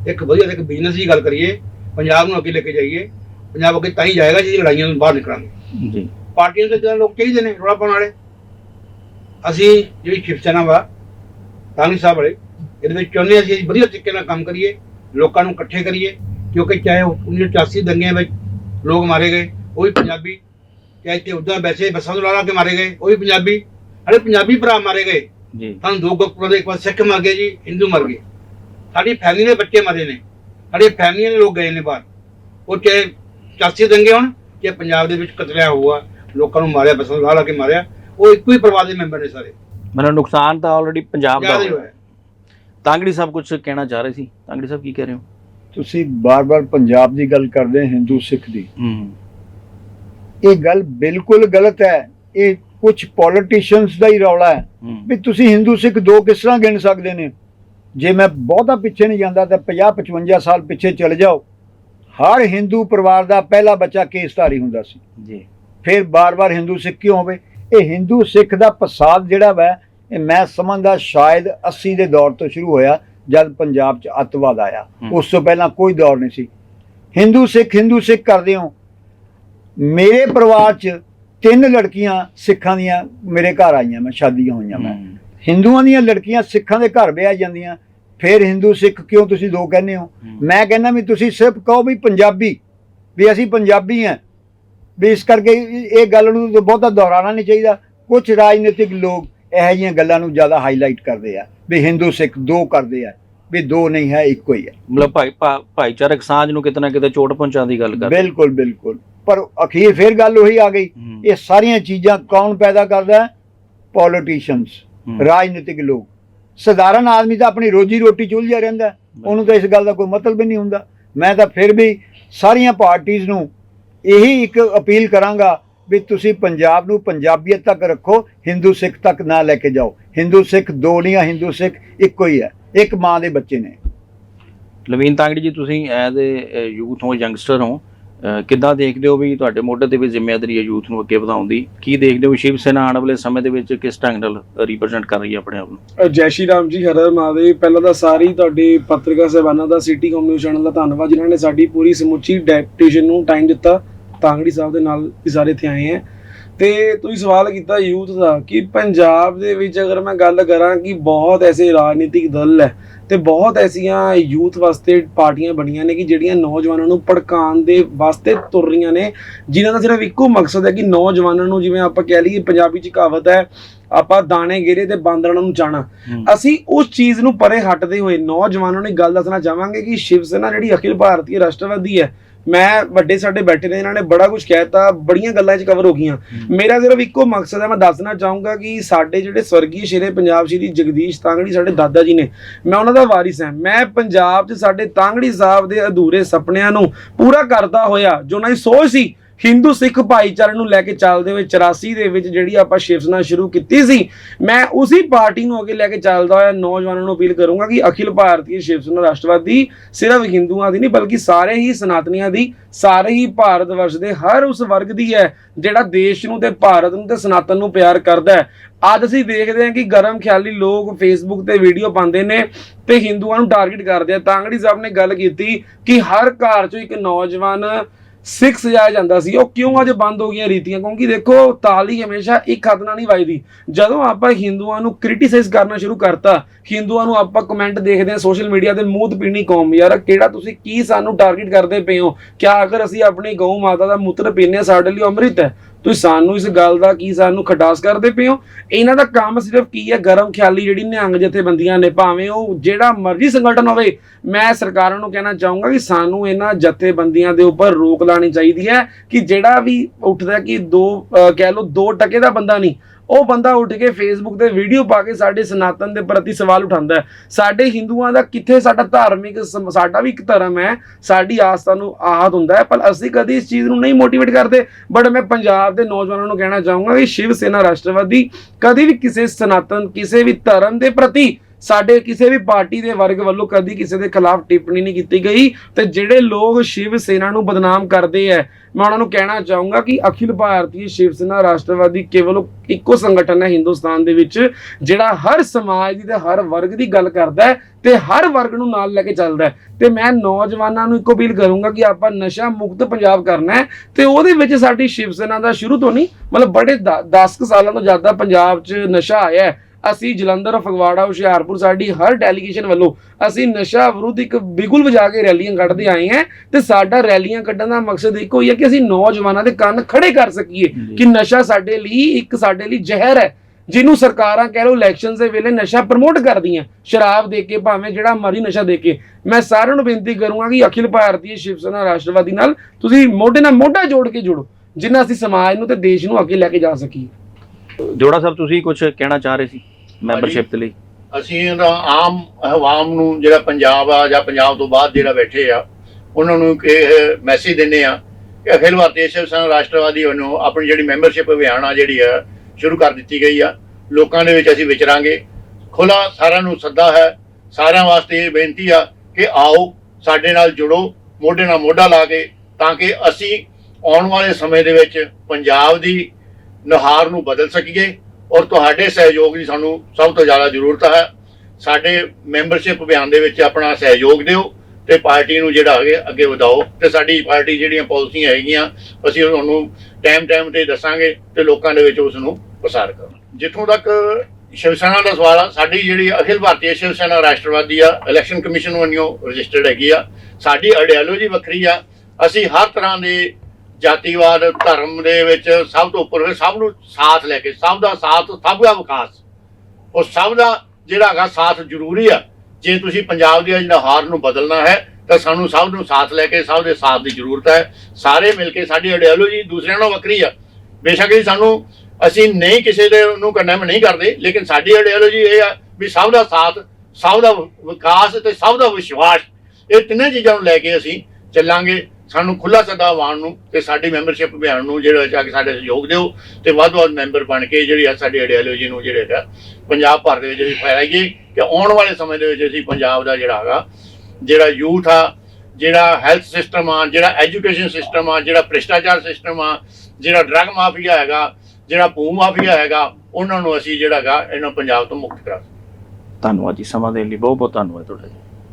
ਇੱਕ ਵਧੀਆ ਇੱਕ ਬਿਜ਼ਨਸ ਦੀ ਗੱਲ ਕਰੀਏ ਪੰਜਾਬ ਨੂੰ ਅੱਗੇ ਲੈ ਕੇ ਜਾਈਏ। ਪੰਜਾਬ ਅੱਗੇ ਤਾਂ ਹੀ ਜਾਏਗਾ ਜੇ ਲੜਾਈਆਂ ਤੋਂ ਬਾਹਰ ਨਿਕਲਾਂਗੇ। ਜੀ। ਪਾਰਟੀਆਂ ਦੇ ਜਿਹੜਾ ਲੋਕ ਚਾਹੀਦੇ ਨੇ ਰੌਲਾ ਪਾਉਣ ਵਾਲੇ। ਅਸੀਂ ਜਿਹੜੀ ਸ਼ਿਵ ਸੈਨਾ ਵਾ ਤਾਨੀ ਸਾਹਿਬ ਵਾਲੇ ਇਹਦੇ ਵਿੱਚ ਚਾਹੁੰਦੇ ਅਸੀਂ ਵਧੀਆ ਤਰੀਕੇ ਨਾਲ ਕੰਮ ਕਰੀਏ ਲੋਕਾਂ ਨੂੰ ਇਕੱਠੇ ਕਰੀਏ ਕਿਉਂਕਿ ਚਾਹੇ ਉਹ 1984 ਦੰਗਿਆਂ ਵਿੱਚ ਲੋਕ ਮਾਰੇ ਗਏ ਉਹ ਵੀ ਪੰਜਾਬੀ। ਜਾਂ ਇੱਥੇ ਉਦਾਂ ਵੈਸੇ ਬੱਸਾਂ ਤੋਂ ਲਾ ਲਾ ਕੇ ਮਾਰੇ ਗਏ ਉਹ ਵੀ ਪੰਜਾਬੀ। ਅਰੇ ਪੰਜਾਬੀ ਭਰਾ ਮਾਰੇ ਗਏ। ਜੀ। ਸਾਨੂੰ ਦੋ ਗੁਰਪੁਰਾਂ ਦੇ ਇੱਕ ਪਾਸੇ ਸਿੱਖ ਮਰ ਗਏ ਜੀ ਹਿੰਦੂ ਮਰ ਗਏ। ਸਾਡੀ ਫੈਮਿਲੀ ਦੇ ਬੱਚੇ ਮਰੇ ਨੇ। ਸਾਡੀ ਫੈਮਿਲੀ ਦੇ ਲੋਕ ਗਏ ਨੇ ਬਾਹਰ। ਉਹ ਚਾਹੇ ਚਾਸੀ ਦੰਗੇ ਹੋਣ ਕਿ ਪੰਜਾਬ ਦੇ ਵਿੱਚ ਕਤਲਿਆ ਹੋਊਗਾ ਲੋਕਾਂ ਨੂੰ ਮਾਰਿਆ ਬੱਸਾਂ ਤੋਂ ਲਾ ਲਾ ਕੇ ਮਾਰਿਆ ਉਹ ਇੱਕੋ ਹੀ ਪਰਿਵਾਰ ਦੇ ਮੈਂਬਰ ਨੇ ਸਾਰੇ। ਮਤਲਬ ਨੁਕਸਾਨ ਤਾਂ ਆਲਰੇਡੀ ਪੰਜਾਬ ਦਾ ਜ਼ਿਆਦਾ ਹੀ ਹੋਇਆ। ਹੋਇਆ। ਤਾਂਗੜੀ ਸਾਹਿਬ ਕੁਝ ਕਹਿਣਾ ਚਾਹ ਰਹੇ ਸੀ? ਤਾਂਗੜੀ ਸਾਹਿਬ ਕੀ ਕਹਿ ਰਹੇ ਹੋ? ਤੁਸੀਂ ਬਾਰ-ਬਾਰ ਪੰਜਾਬ ਦੀ ਗੱਲ ਕਰਦੇ ਹੋ, ਹਿੰਦੂ ਸਿੱਖ ਦੀ। ਹੂੰ। ਇਹ ਗੱਲ ਬਿਲਕੁਲ ਗਲਤ ਹੈ। ਇਹ ਕੁਝ ਪੋਲੀਟੀਸ਼ੀਅਨਸ ਦਾ ਹੀ ਰੌਲਾ ਹੈ ਵੀ ਤੁਸੀਂ ਹਿੰਦੂ ਸਿੱਖ ਦੋ ਕਿਸ ਤਰ੍ਹਾਂ ਗਿਣ ਸਕਦੇ ਨੇ? ਜੇ ਮੈਂ ਬਹੁਤਾ ਪਿੱਛੇ ਨਹੀਂ ਜਾਂਦਾ ਤਾਂ 50 55 ਸਾਲ ਪਿੱਛੇ ਚਲੇ ਜਾਓ। ਹਰ ਹਿੰਦੂ ਪਰਿਵਾਰ ਦਾ ਪਹਿਲਾ ਬੱਚਾ ਕੇਸਧਾਰੀ ਹੁੰਦਾ ਸੀ। ਜੀ। ਫਿਰ ਬਾਰ-ਬਾਰ ਹਿੰਦੂ ਸਿੱਖ ਕਿਉਂ ਹੋਵੇ? ਇਹ ਹਿੰਦੂ ਸਿੱਖ ਦਾ ਫਸਾਦ ਜਿਹੜਾ ਵਾ ਇਹ ਮੈਂ ਸਮਝਦਾ ਸ਼ਾਇਦ 80 ਦੇ ਦੌਰ ਤੋਂ ਸ਼ੁਰੂ ਹੋਇਆ ਜਦ ਪੰਜਾਬ 'ਚ ਅੱਤਵਾਦ ਆਇਆ। ਉਸ ਤੋਂ ਪਹਿਲਾਂ ਕੋਈ ਦੌਰ ਨਹੀਂ ਸੀ। ਹਿੰਦੂ ਸਿੱਖ ਹਿੰਦੂ ਸਿੱਖ ਕਰਦੇ ਹੋ। ਮੇਰੇ ਪਰਿਵਾਰ 'ਚ ਤਿੰਨ ਲੜਕੀਆਂ ਸਿੱਖਾਂ ਦੀਆਂ ਮੇਰੇ ਘਰ ਆਈਆਂ ਮੈਂ ਸ਼ਾਦੀਆਂ ਹੋਈਆਂ ਮੈਂ। ਹਿੰਦੂਆਂ ਦੀਆਂ ਲੜਕੀਆਂ ਸਿੱਖਾਂ ਦੇ ਘਰ ਵਿਆਹ ਜਾਂਦੀਆਂ ਫਿਰ ਹਿੰਦੂ ਸਿੱਖ ਕਿਉਂ ਤੁਸੀਂ ਦੋ ਕਹਿੰਦੇ ਹੋ। ਮੈਂ ਕਹਿੰਦਾ ਵੀ ਤੁਸੀਂ ਸਿਰਫ ਕਹੋ ਵੀ ਪੰਜਾਬੀ ਵੀ ਅਸੀਂ ਪੰਜਾਬੀ ਹਾਂ। ਵੀ ਇਸ ਕਰਕੇ ਇਹ ਗੱਲ ਨੂੰ ਬਹੁਤਾ ਦੁਹਰਾਉਣਾ ਨਹੀਂ ਚਾਹੀਦਾ। ਕੁਝ ਰਾਜਨੀਤਿਕ ਲੋਕ ਇਹੋ ਜਿਹੀਆਂ ਗੱਲਾਂ ਨੂੰ ਜ਼ਿਆਦਾ ਹਾਈਲਾਈਟ ਕਰਦੇ ਆ ਵੀ ਹਿੰਦੂ ਸਿੱਖ ਦੋ ਕਰਦੇ ਆ। ਵੀ ਦੋ ਨਹੀਂ ਹੈ ਇੱਕੋ ਹੀ ਹੈ। ਮਤਲਬ ਭਾਈ ਭਾ- ਭਾਈਚਾਰਕ ਸਾਂਝ ਨੂੰ ਕਿਤੇ ਨਾ ਕਿਤੇ ਚੋਟ ਪਹੁੰਚਾਉਣ ਦੀ ਗੱਲ ਕਰ ਬਿਲਕੁਲ ਬਿਲਕੁਲ। ਪਰ ਅਖੀਰ ਫਿਰ ਗੱਲ ਉਹੀ ਆ ਗਈ। ਹੂੰ, ਇਹ ਸਾਰੀਆਂ ਚੀਜ਼ਾਂ ਕੌਣ ਪੈਦਾ ਕਰਦਾ ਹੈ? ਪੋਲੀਟੀਸ਼ੀਅਨਸ ਹੂੰ, ਰਾਜਨੀਤਿਕ ਲੋਕ। ਸਧਾਰਨ ਆਦਮੀ ਤਾਂ ਆਪਣੀ ਰੋਜੀ ਰੋਟੀ ਚੁਲਝਿਆ ਰਹਿੰਦਾ ਹੈ। ਉਹਨੂੰ ਤਾਂ ਇਸ ਗੱਲ ਦਾ ਕੋਈ ਮਤਲਬ ਹੀ ਨਹੀਂ ਹੁੰਦਾ। ਮੈਂ ਤਾਂ ਫਿਰ ਵੀ ਸਾਰੀਆਂ ਪਾਰਟੀਆਂ ਨੂੰ ਇਹੀ ਇੱਕ ਅਪੀਲ ਕਰਾਂਗਾ ਵੀ ਤੁਸੀਂ ਪੰਜਾਬ ਨੂੰ ਪੰਜਾਬੀਅਤ ਤੱਕ ਰੱਖੋ ਹਿੰਦੂ ਸਿੱਖ ਤੱਕ ਨਾ ਲੈ ਕੇ ਜਾਓ। ਹਿੰਦੂ ਸਿੱਖ ਦੋ ਨਹੀਂ ਆ ਹਿੰਦੂ ਸਿੱਖ ਇੱਕੋ ਹੀ ਹੈ। ਇੱਕ ਮਾਂ ਦੇ ਬੱਚੇ ਨੇ। ਲਵੀਨ ਤਾਂਗੜੀ ਜੀ ਤੁਸੀਂ ਐਜ਼ ਏ ਯੂਥ ਹੋ ਯੰਗਸਟਰ ਹੋ ਕਿੱਦਾਂ ਦੇਖਦੇ ਹੋ ਵੀ ਤੁਹਾਡੇ ਮੋਢੇ ਤੇ ਵੀ ਜ਼ਿੰਮੇਵਾਰੀ ਹੈ ਯੂਥ ਨੂੰ ਅੱਗੇ ਵਧਾਉਣ ਦੀ? ਕੀ ਦੇਖਦੇ ਹੋ ਸ਼ਿਵ ਸੈਨਾ ਆਉਣ ਵਾਲੇ ਸਮੇਂ ਦੇ ਵਿੱਚ ਕਿਸ ਢੰਗ ਨਾਲ ਰਿਪਰੈਜ਼ੈਂਟ ਕਰ ਰਹੀ ਹੈ ਆਪਣੇ ਆਪ ਨੂੰ? ਅ, ਜੈ ਸ਼੍ਰੀ ਰਾਮ ਜੀ ਹਰ ਹਰ ਮਹਾਦੇਵ ਪਹਿਲਾਂ ਤਾਂ ਸਾਰੀ ਤੁਹਾਡੇ ਪੱਤਰਕਾਰ ਸਹਿਬਾਨਾਂ ਦਾ ਸਿਟੀ ਕਮ ਨਿਊਜ਼ ਚੈਨਲ ਦਾ ਧੰਨਵਾਦ ਜਿਨ੍ਹਾਂ ਨੇ ਸਾਡੀ ਪੂਰੀ ਸਮੁੱਚੀ ਡੈਪਟੇਸ਼ਨ ਨੂੰ ਟਾਈਮ ਦਿੱਤਾ। ਤਾਂਗੜੀ ਸਾਹਿਬ ਦੇ ਨਾਲ ਵੀ ਸਾਰੇ ਇੱਥੇ ਆਏ ਹੈ। ਤੇ ਤੁਸੀਂ ਸਵਾਲ ਕੀਤਾ ਯੂਥ ਦਾ ਕਿ ਪੰਜਾਬ ਦੇ ਵਿੱਚ ਅਗਰ ਮੈਂ ਗੱਲ ਕਰਾਂ ਕਿ ਬਹੁਤ ਐਸੇ ਰਾਜਨੀਤਿਕ ਦਲ ਹੈ ਤੇ ਬਹੁਤ ਐਸੀਆਂ ਯੂਥ ਵਾਸਤੇ ਪਾਰਟੀਆਂ ਬਣੀਆਂ ਨੇ ਕਿ ਜਿਹੜੀਆਂ ਨੌਜਵਾਨਾਂ ਨੂੰ ਭੜਕਾਉਣ ਦੇ ਵਾਸਤੇ ਤੁਰ ਰਹੀਆਂ ਨੇ ਜਿਨ੍ਹਾਂ ਦਾ ਸਿਰਫ ਇੱਕੋ ਮਕਸਦ ਹੈ ਕਿ ਨੌਜਵਾਨਾਂ ਨੂੰ ਜਿਵੇਂ ਆਪਾਂ ਕਹਿ ਲਈਏ ਪੰਜਾਬੀ ਚ ਕਹਾਵਤ ਹੈ ਆਪਾਂ ਦਾਣੇ ਗਿਰੇ ਤੇ ਬਾਂਦਰਾਂ ਨੂੰ ਚਾਣਾ। ਅਸੀਂ ਉਸ ਚੀਜ਼ ਨੂੰ ਪਰੇ ਹਟਦੇ ਹੋਏ ਨੌਜਵਾਨਾਂ ਨੂੰ ਗੱਲ ਦੱਸਣਾ ਚਾਹਾਂਗੇ ਕਿ ਸ਼ਿਵ ਸੈਨਾ ਜਿਹੜੀ ਅਖਿਲ ਭਾਰਤੀ ਰਾਸ਼ਟਰਵਾਦੀ ਹੈ ਮੈਂ ਵੱਡੇ ਸਾਡੇ ਬੈਠੇ ਨੇ ਇਹਨਾਂ ਨੇ ਬੜਾ ਕੁਝ ਕਹਿਤਾ ਬੜੀਆਂ ਗੱਲਾਂ 'ਚ ਕਵਰ ਹੋ ਗਈਆਂ। ਮੇਰਾ ਸਿਰਫ ਇੱਕੋ ਮਕਸਦ ਹੈ ਮੈਂ ਦੱਸਣਾ ਚਾਹੂੰਗਾ ਕਿ ਸਾਡੇ ਜਿਹੜੇ ਸਵਰਗੀ ਸ਼ੇਰੇ ਪੰਜਾਬ ਸ਼੍ਰੀ ਜਗਦੀਸ਼ ਤਾਂਗੜੀ ਸਾਡੇ ਦਾਦਾ ਜੀ ਨੇ ਮੈਂ ਉਹਨਾਂ ਦਾ ਵਾਰਿਸ ਹਾਂ। ਮੈਂ ਪੰਜਾਬ 'ਚ ਸਾਡੇ ਤਾਂਗੜੀ ਸਾਹਿਬ ਦੇ ਅਧੂਰੇ ਸੁਪਨਿਆਂ ਨੂੰ ਪੂਰਾ ਕਰਦਾ ਹੋਇਆ ਜੋ ਉਹਨਾਂ ਦੀ ਸੋਚ ਸੀ ਹਿੰਦੂ ਸਿੱਖ ਭਾਈਚਾਰੇ ਨੂੰ ਲੈ ਕੇ ਚੱਲਦੇ ਹੋਏ 84 ਦੇ ਵਿੱਚ ਜਿਹੜੀ ਆਪਾਂ ਸ਼ਿਵਸਨਾ ਸ਼ੁਰੂ ਕੀਤੀ ਸੀ, ਮੈਂ ਉਸੇ ਪਾਰਟੀ ਨੂੰ ਅੱਗੇ ਲੈ ਕੇ ਚੱਲਦਾ ਹੋਇਆ ਨੌਜਵਾਨਾਂ ਨੂੰ ਅਪੀਲ ਕਰੂੰਗਾ ਕਿ ਅਖਿਲ ਭਾਰਤੀ ਸ਼ਿਵਸਨਾ ਰਾਸ਼ਟਰਵਾਦੀ ਸਿਰਫ ਹਿੰਦੂਆਂ ਦੀ ਨਹੀਂ, ਬਲਕਿ ਸਾਰੇ ਹੀ ਸਨਾਤਨੀਆਂ ਦੀ, ਸਾਰੇ ਹੀ ਭਾਰਤ ਵਰਸ਼ ਦੇ ਹਰ ਉਸ ਵਰਗ ਦੀ ਹੈ, ਜਿਹੜਾ ਦੇਸ਼ ਨੂੰ ਤੇ ਭਾਰਤ ਨੂੰ ਤੇ ਸਨਾਤਨ ਨੂੰ ਪਿਆਰ ਕਰਦਾ ਹੈ। ਅੱਜ ਅਸੀਂ ਦੇਖਦੇ ਹਾਂ ਕਿ ਗਰਮ ਖਿਆਲੀ ਲੋਕ ਫੇਸਬੁੱਕ ਤੇ ਵੀਡੀਓ ਪਾਉਂਦੇ ਨੇ ਤੇ ਹਿੰਦੂਆਂ ਨੂੰ ਟਾਰਗੇਟ ਕਰਦੇ ਆ। ਤਾਂਗੜੀ ਸਾਹਿਬ ਨੇ ਗੱਲ ਕੀਤੀ ਕਿ ਹਰ ਘਰ ਚੋਂ ਇੱਕ ਨੌਜਵਾਨ ਸਿੱਖ ਸਜਾਇਆ ਜਾਂਦਾ ਸੀ। ਉਹ ਕਿਉਂ ਅੱਜ ਬੰਦ ਹੋ ਗਈਆਂ ਰੀਤੀਆਂ? ਕਿਉਂਕਿ ਦੇਖੋ ਤਾਲੀ ਹਮੇਸ਼ਾ ਇੱਕ ਹੱਥ ਨਾਲ ਨਹੀਂ ਵੱਜਦੀ। ਜਦੋਂ ਆਪਾਂ ਹਿੰਦੂਆਂ ਨੂੰ ਕ੍ਰਿਟਿਸਾਈਜ਼ ਕਰਨਾ ਸ਼ੁਰੂ ਕਰਤਾ ਹਿੰਦੂਆਂ ਨੂੰ ਆਪਾਂ ਕਮੈਂਟ ਦੇਖਦੇ ਹਾਂ ਸੋਸ਼ਲ ਮੀਡੀਆ ਤੇ ਮੂੰਹ ਪੀਣੀ ਕੌਮ। ਯਾਰ ਕਿਹੜਾ ਤੁਸੀਂ ਕੀ ਸਾਨੂੰ ਟਾਰਗੇਟ ਕਰਦੇ ਪਏ ਹੋ? ਕਿਆ ਅਗਰ ਅਸੀਂ ਆਪਣੀ ਗਊ ਮਾਤਾ ਦਾ ਮੂਤਰ ਪੀਨੇ ਹਾਂ, ਸਾਡੇ ਲਈ ਅੰਮ੍ਰਿਤ ਹੈ। ਤੁਸੀਂ ਸਾਨੂੰ ਇਸ ਗੱਲ ਦਾ ਕੀ ਸਾਨੂੰ ਖਟਾਸ ਕਰਦੇ ਪਏ ਹੋ? ਇਹਨਾਂ ਦਾ ਕੰਮ ਸਿਰਫ ਕੀ ਹੈ? ਗਰਮ ਖਿਆਲੀ ਜਿਹੜੀ ਨਿਹੰਗ ਜਥੇਬੰਦੀਆਂ ਨੇ, ਭਾਵੇਂ ਉਹ ਜਿਹੜਾ ਮਰਜ਼ੀ ਸੰਗਠਨ ਹੋਵੇ, ਮੈਂ ਸਰਕਾਰਾਂ ਨੂੰ ਕਹਿਣਾ ਚਾਹੂੰਗਾ ਕਿ ਸਾਨੂੰ ਇਹਨਾਂ ਜਥੇਬੰਦੀਆਂ ਦੇ ਉੱਪਰ ਰੋਕ ਲਾਣੀ ਚਾਹੀਦੀ ਹੈ ਕਿ ਜਿਹੜਾ ਵੀ ਉੱਠਦਾ ਕਿ ਦੋ, ਅਹ ਕਹਿ ਲਓ ਦੋ ਟਕੇ ਦਾ ਬੰਦਾ ਨਹੀਂ ਉਹ ਬੰਦਾ ਉੱਠ ਕੇ ਫੇਸਬੁੱਕ ਤੇ ਵੀਡੀਓ ਪਾ ਕੇ ਸਾਡੇ ਸਨਾਤਨ ਦੇ ਪ੍ਰਤੀ ਸਵਾਲ ਉਠਾਉਂਦਾ ਹੈ। ਸਾਡੇ ਹਿੰਦੂਆਂ ਦਾ ਕਿੱਥੇ ਸਾਡਾ ਧਾਰਮਿਕ ਸਾਡਾ ਵੀ ਇੱਕ ਧਰਮ ਹੈ, ਸਾਡੀ ਆਸਥਾ ਨੂੰ ਆਹਤ ਹੁੰਦਾ ਹੈ, ਪਰ ਅਸੀਂ ਕਦੀ ਇਸ ਚੀਜ਼ ਨੂੰ ਨਹੀਂ ਮੋਟੀਵੇਟ ਕਰਦੇ। ਬਟ ਮੈਂ ਪੰਜਾਬ ਦੇ ਨੌਜਵਾਨਾਂ ਨੂੰ ਕਹਿਣਾ ਚਾਹੂੰਗਾ ਕਿ ਸ਼ਿਵ ਸੈਨਾ ਰਾਸ਼ਟਰਵਾਦੀ ਕਦੀ ਵੀ ਕਿਸੇ ਸਨਾਤਨ, ਕਿਸੇ ਵੀ ਧਰਮ ਦੇ ਪ੍ਰਤੀ ਸਾਡੇ ਕਿਸੇ ਵੀ ਪਾਰਟੀ ਦੇ ਵਰਗ ਵੱਲੋਂ ਕਦੀ ਕਿਸੇ ਦੇ ਖਿਲਾਫ ਟਿੱਪਣੀ ਨਹੀਂ ਕੀਤੀ ਗਈ ਤੇ ਜਿਹੜੇ ਲੋਕ ਸ਼ਿਵ ਸੈਨਾ ਨੂੰ ਬਦਨਾਮ ਕਰਦੇ ਹੈ ਮੈਂ ਉਹਨਾਂ ਨੂੰ ਕਹਿਣਾ ਚਾਹੂੰਗਾ ਕਿ ਅਖਿਲ ਭਾਰਤੀ ਸ਼ਿਵ ਸੈਨਾ ਰਾਸ਼ਟਰਵਾਦੀ ਕੇਵਲ ਇੱਕੋ ਸੰਗਠਨ ਹੈ ਹਿੰਦੁਸਤਾਨ ਦੇ ਵਿੱਚ, ਜਿਹੜਾ ਹਰ ਸਮਾਜ ਦੀ ਤੇ ਹਰ ਵਰਗ ਦੀ ਗੱਲ ਕਰਦਾ ਹੈ ਤੇ ਹਰ ਵਰਗ ਨੂੰ ਨਾਲ ਲੈ ਕੇ ਚੱਲਦਾ ਹੈ ਤੇ ਮੈਂ ਨੌਜਵਾਨਾਂ ਨੂੰ ਇੱਕੋ ਅਪੀਲ ਕਰੂੰਗਾ ਕਿ ਆਪਾਂ ਨਸ਼ਾ ਮੁਕਤ ਪੰਜਾਬ ਕਰਨਾ ਹੈ ਤੇ ਉਹਦੇ ਵਿੱਚ ਸਾਡੀ ਸ਼ਿਵ ਸੈਨਾ ਦਾ ਸ਼ੁਰੂ ਤੋਂ ਨਹੀਂ, ਮਤਲਬ ਬੜੇ 10 ਸਾਲਾਂ ਤੋਂ ਜ਼ਿਆਦਾ ਪੰਜਾਬ 'ਚ ਨਸ਼ਾ ਆਇਆ ਹੈ ਅਸੀਂ ਜਲੰਧਰ ਫਗਵਾੜਾ ਹੁਸ਼ਿਆਰਪੁਰ ਸਾਡੀ ਹਰ ਡੈਲੀਗੇਸ਼ਨ ਵੱਲੋਂ ਅਸੀਂ ਨਸ਼ਾ ਵਿਰੁੱਧ ਇੱਕ ਬਿਗੁਲ ਵਜਾ ਕੇ ਰੈਲੀਆਂ ਕੱਢਦੇ ਆਏ ਹਾਂ ਤੇ ਸਾਡਾ ਰੈਲੀਆਂ ਕੱਢਣ ਦਾ ਮਕਸਦ ਇੱਕੋ ਹੀ ਹੈ ਕਿ ਅਸੀਂ ਨੌਜਵਾਨਾਂ ਦੇ ਕੰਨ ਖੜੇ ਕਰ ਸਕੀਏ। ਕਿ ਨਸ਼ਾ ਸਾਡੇ ਲਈ ਇੱਕ ਸਾਡੇ ਲਈ ਜ਼ਹਿਰ ਹੈ ਜਿਹਨੂੰ ਸਰਕਾਰਾਂ ਕਹਿ ਲੋ ਇਲੈਕਸ਼ਨਸ ਦੇ ਵੇਲੇ ਨਸ਼ਾ ਪ੍ਰਮੋਟ ਕਰਦੀਆਂ ਸ਼ਰਾਬ ਦੇ ਕੇ ਭਾਵੇਂ ਜਿਹੜਾ ਮਰਜ਼ੀ ਨਸ਼ਾ ਦੇ ਕੇ। ਮੈਂ ਸਾਰਿਆਂ ਨੂੰ ਬੇਨਤੀ ਕਰੂੰਗਾ ਕਿ ਅਖਿਲ ਭਾਰਤੀ ਸ਼ਿਵ ਸੈਨਾ ਰਾਸ਼ਟਰਵਾਦੀ ਨਾਲ ਤੁਸੀਂ ਮੋਢੇ ਨਾਲ ਮੋਢਾ ਜੋੜ ਕੇ ਜੁੜੋ ਜਿੰਨਾ ਅਸੀਂ ਸਮਾਜ ਨੂੰ ਤੇ ਦੇਸ਼ ਨੂੰ ਅੱਗੇ ਲੈ ਕੇ ਜਾ ਸਕੀਏ। ਜੋੜਾ ਸਾਹਿਬ ਤੁਸੀਂ ਕੁਝ ਕਹਿਣਾ ਚਾਹ ਰਹੇ ਸੀ? ਮੈਂਬਰਸ਼ਿਪ ਦੇ ਲਈ। ਅਸੀਂ ਇਹਦਾ ਆਮ ਆਵਾਮ ਨੂੰ ਜਿਹੜਾ ਪੰਜਾਬ ਆ ਜਾਂ ਪੰਜਾਬ ਤੋਂ ਬਾਅਦ ਜਿਹੜਾ ਬੈਠੇ ਆ ਉਹਨਾਂ ਨੂੰ ਇਹ ਮੈਸੇਜ ਦਿੰਨੇ ਆ ਕਿ ਅਖਿਲ ਭਾਰਤੀ ਸ਼ਿਵ ਸੈਨਾ ਰਾਸ਼ਟਰਵਾਦੀ ਵੱਲੋਂ ਆਪਣੀ ਜਿਹੜੀ ਮੈਂਬਰਸ਼ਿਪ ਅਭਿਆਨ ਆ ਜਿਹੜੀ ਆ ਸ਼ੁਰੂ ਕਰ ਦਿੱਤੀ ਗਈ ਆ। ਲੋਕਾਂ ਦੇ ਵਿੱਚ ਅਸੀਂ ਵਿਚਰਾਂਗੇ। ਖੁੱਲਾ ਸਾਰਿਆਂ ਨੂੰ ਸੱਦਾ ਹੈ ਸਾਰਿਆਂ ਵਾਸਤੇ ਇਹ ਬੇਨਤੀ ਆ ਕਿ ਆਓ ਸਾਡੇ ਨਾਲ ਜੁੜੋ ਮੋਢੇ ਨਾਲ ਮੋਢਾ ਲਾ ਕੇ ਤਾਂ ਕਿ ਅਸੀਂ ਆਉਣ ਵਾਲੇ ਸਮੇਂ ਦੇ ਵਿੱਚ ਪੰਜਾਬ ਦੀ ਨੁਹਾਰ ਨੂੰ ਬਦਲ ਸਕੀਏ। ਔਰ ਤੁਹਾਡੇ ਸਹਿਯੋਗ ਦੀ ਸਾਨੂੰ ਸਭ ਤੋਂ ਜ਼ਿਆਦਾ ਜ਼ਰੂਰਤ ਹੈ। ਸਾਡੇ ਮੈਂਬਰਸ਼ਿਪ ਅਭਿਆਨ ਦੇ ਵਿੱਚ ਆਪਣਾ ਸਹਿਯੋਗ ਦਿਓ ਤੇ ਪਾਰਟੀ ਨੂੰ ਜਿਹੜਾ ਅੱਗੇ ਅੱਗੇ ਵਧਾਓ। ਤੇ ਸਾਡੀ ਪਾਰਟੀ ਜਿਹੜੀਆਂ ਪਾਲਿਸੀਆਂ ਹੈਗੀਆਂ, ਅਸੀਂ ਉਹਨੂੰ ਟਾਈਮ ਟਾਈਮ ਤੇ ਦੱਸਾਂਗੇ ਤੇ ਲੋਕਾਂ ਦੇ ਵਿੱਚ ਉਸ ਨੂੰ ਪ੍ਰਸਾਰ ਕਰਾਂਗੇ। ਜਿੱਥੋਂ ਤੱਕ ਸ਼ਿਵ ਸੈਨਾ ਦਾ ਸਵਾਲ ਆ, ਸਾਡੀ ਜਿਹੜੀ ਅਖਿਲ ਭਾਰਤੀ ਸ਼ਿਵ ਸੈਨਾ ਰਾਸ਼ਟਰਵਾਦੀ ਆ ਇਲੈਕਸ਼ਨ ਕਮਿਸ਼ਨ ਵੱਲੋਂ ਰਜਿਸਟਰਡ ਹੈਗੀ ਆ। ਸਾਡੀ ਆਈਡੀਓਲੋਜੀ ਵੱਖਰੀ ਆ। ਅਸੀਂ ਹਰ ਤਰ੍ਹਾਂ ਦੇ ਜਾਤੀਵਾਦ ਧਰਮ ਦੇ ਵਿੱਚ ਸਭ ਤੋਂ ਉੱਪਰ ਹੋਏ, ਸਭ ਨੂੰ ਸਾਥ ਲੈ ਕੇ, ਸਭ ਦਾ ਸਾਥ, ਸਭ ਦਾ ਵਿਕਾਸ। ਉਹ ਸਭ ਦਾ ਜਿਹੜਾ ਹੈਗਾ ਸਾਥ ਜ਼ਰੂਰੀ ਆ। ਜੇ ਤੁਸੀਂ ਪੰਜਾਬ ਦੀ ਜਿਹੜਾ ਹਾਰ ਨੂੰ ਬਦਲਣਾ ਹੈ, ਤਾਂ ਸਾਨੂੰ ਸਭ ਨੂੰ ਸਾਥ ਲੈ ਕੇ, ਸਭ ਦੇ ਸਾਥ ਦੀ ਜ਼ਰੂਰਤ ਹੈ। ਸਾਰੇ ਮਿਲ ਕੇ ਸਾਡੀ ਆਈਡੀਓਲੋਜੀ ਦੂਸਰਿਆਂ ਨਾਲੋਂ ਵੱਖਰੀ ਆ। ਬੇਸ਼ੱਕ ਇਹ ਸਾਨੂੰ, ਅਸੀਂ ਨਹੀਂ ਕਿਸੇ ਦੇ ਨੂੰ ਕੰਡੈਮ ਨਹੀਂ ਕਰਦੇ, ਲੇਕਿਨ ਸਾਡੀ ਆਈਡੀਓਲੋਜੀ ਇਹ ਆ ਵੀ ਸਭ ਦਾ ਸਾਥ, ਸਭ ਦਾ ਵਿਕਾਸ ਤੇ ਸਭ ਦਾ ਵਿਸ਼ਵਾਸ, ਇਹ ਤਿੰਨੇ ਚੀਜ਼ਾਂ ਨੂੰ ਲੈ ਕੇ ਅਸੀਂ ਚੱਲਾਂਗੇ। ਸਾਨੂੰ ਖੁੱਲਾ ਸੱਦਾ ਆਵਾਨ ਨੂੰ ਤੇ ਸਾਡੀ ਮੈਂਬਰਸ਼ਿਪ ਅਭਿਆਨ ਨੂੰ ਜਿਹੜਾ ਜਾ ਕੇ ਸਾਡੇ ਸਹਿਯੋਗ ਦਿਓ ਤੇ ਵੱਧ ਤੋਂ ਵੱਧ ਮੈਂਬਰ ਬਣ ਕੇ ਜਿਹੜੀ ਆ ਸਾਡੀ ਆਈਡੀਓਲੋਜੀ ਨੂੰ ਜਿਹੜੇ ਹੈਗਾ ਪੰਜਾਬ ਭਰ ਦੇ ਵਿੱਚ ਅਸੀਂ ਫੈਲਾਈਏ ਕਿ ਆਉਣ ਵਾਲੇ ਸਮੇਂ ਦੇ ਵਿੱਚ ਅਸੀਂ ਪੰਜਾਬ ਦਾ ਜਿਹੜਾ ਹੈਗਾ, ਜਿਹੜਾ ਯੂਥ ਆ, ਜਿਹੜਾ ਹੈਲਥ ਸਿਸਟਮ ਆ, ਜਿਹੜਾ ਐਜੂਕੇਸ਼ਨ ਸਿਸਟਮ ਆ, ਜਿਹੜਾ ਭ੍ਰਿਸ਼ਟਾਚਾਰ ਸਿਸਟਮ ਆ, ਜਿਹੜਾ ਡਰੱਗ ਮਾਫੀਆ ਹੈਗਾ, ਜਿਹੜਾ ਭੂ ਮਾਫੀਆ ਹੈਗਾ, ਉਹਨਾਂ ਨੂੰ ਅਸੀਂ ਜਿਹੜਾ ਹੈਗਾ ਇਹਨਾਂ ਪੰਜਾਬ ਤੋਂ ਮੁਕਤ ਕਰਾ ਧੰਨਵਾਦ ਜੀ, ਸਮਾਂ ਦੇਣ ਲਈ ਬਹੁਤ ਬਹੁਤ ਧੰਨਵਾਦ ਤੁਹਾਡਾ ਜੀ।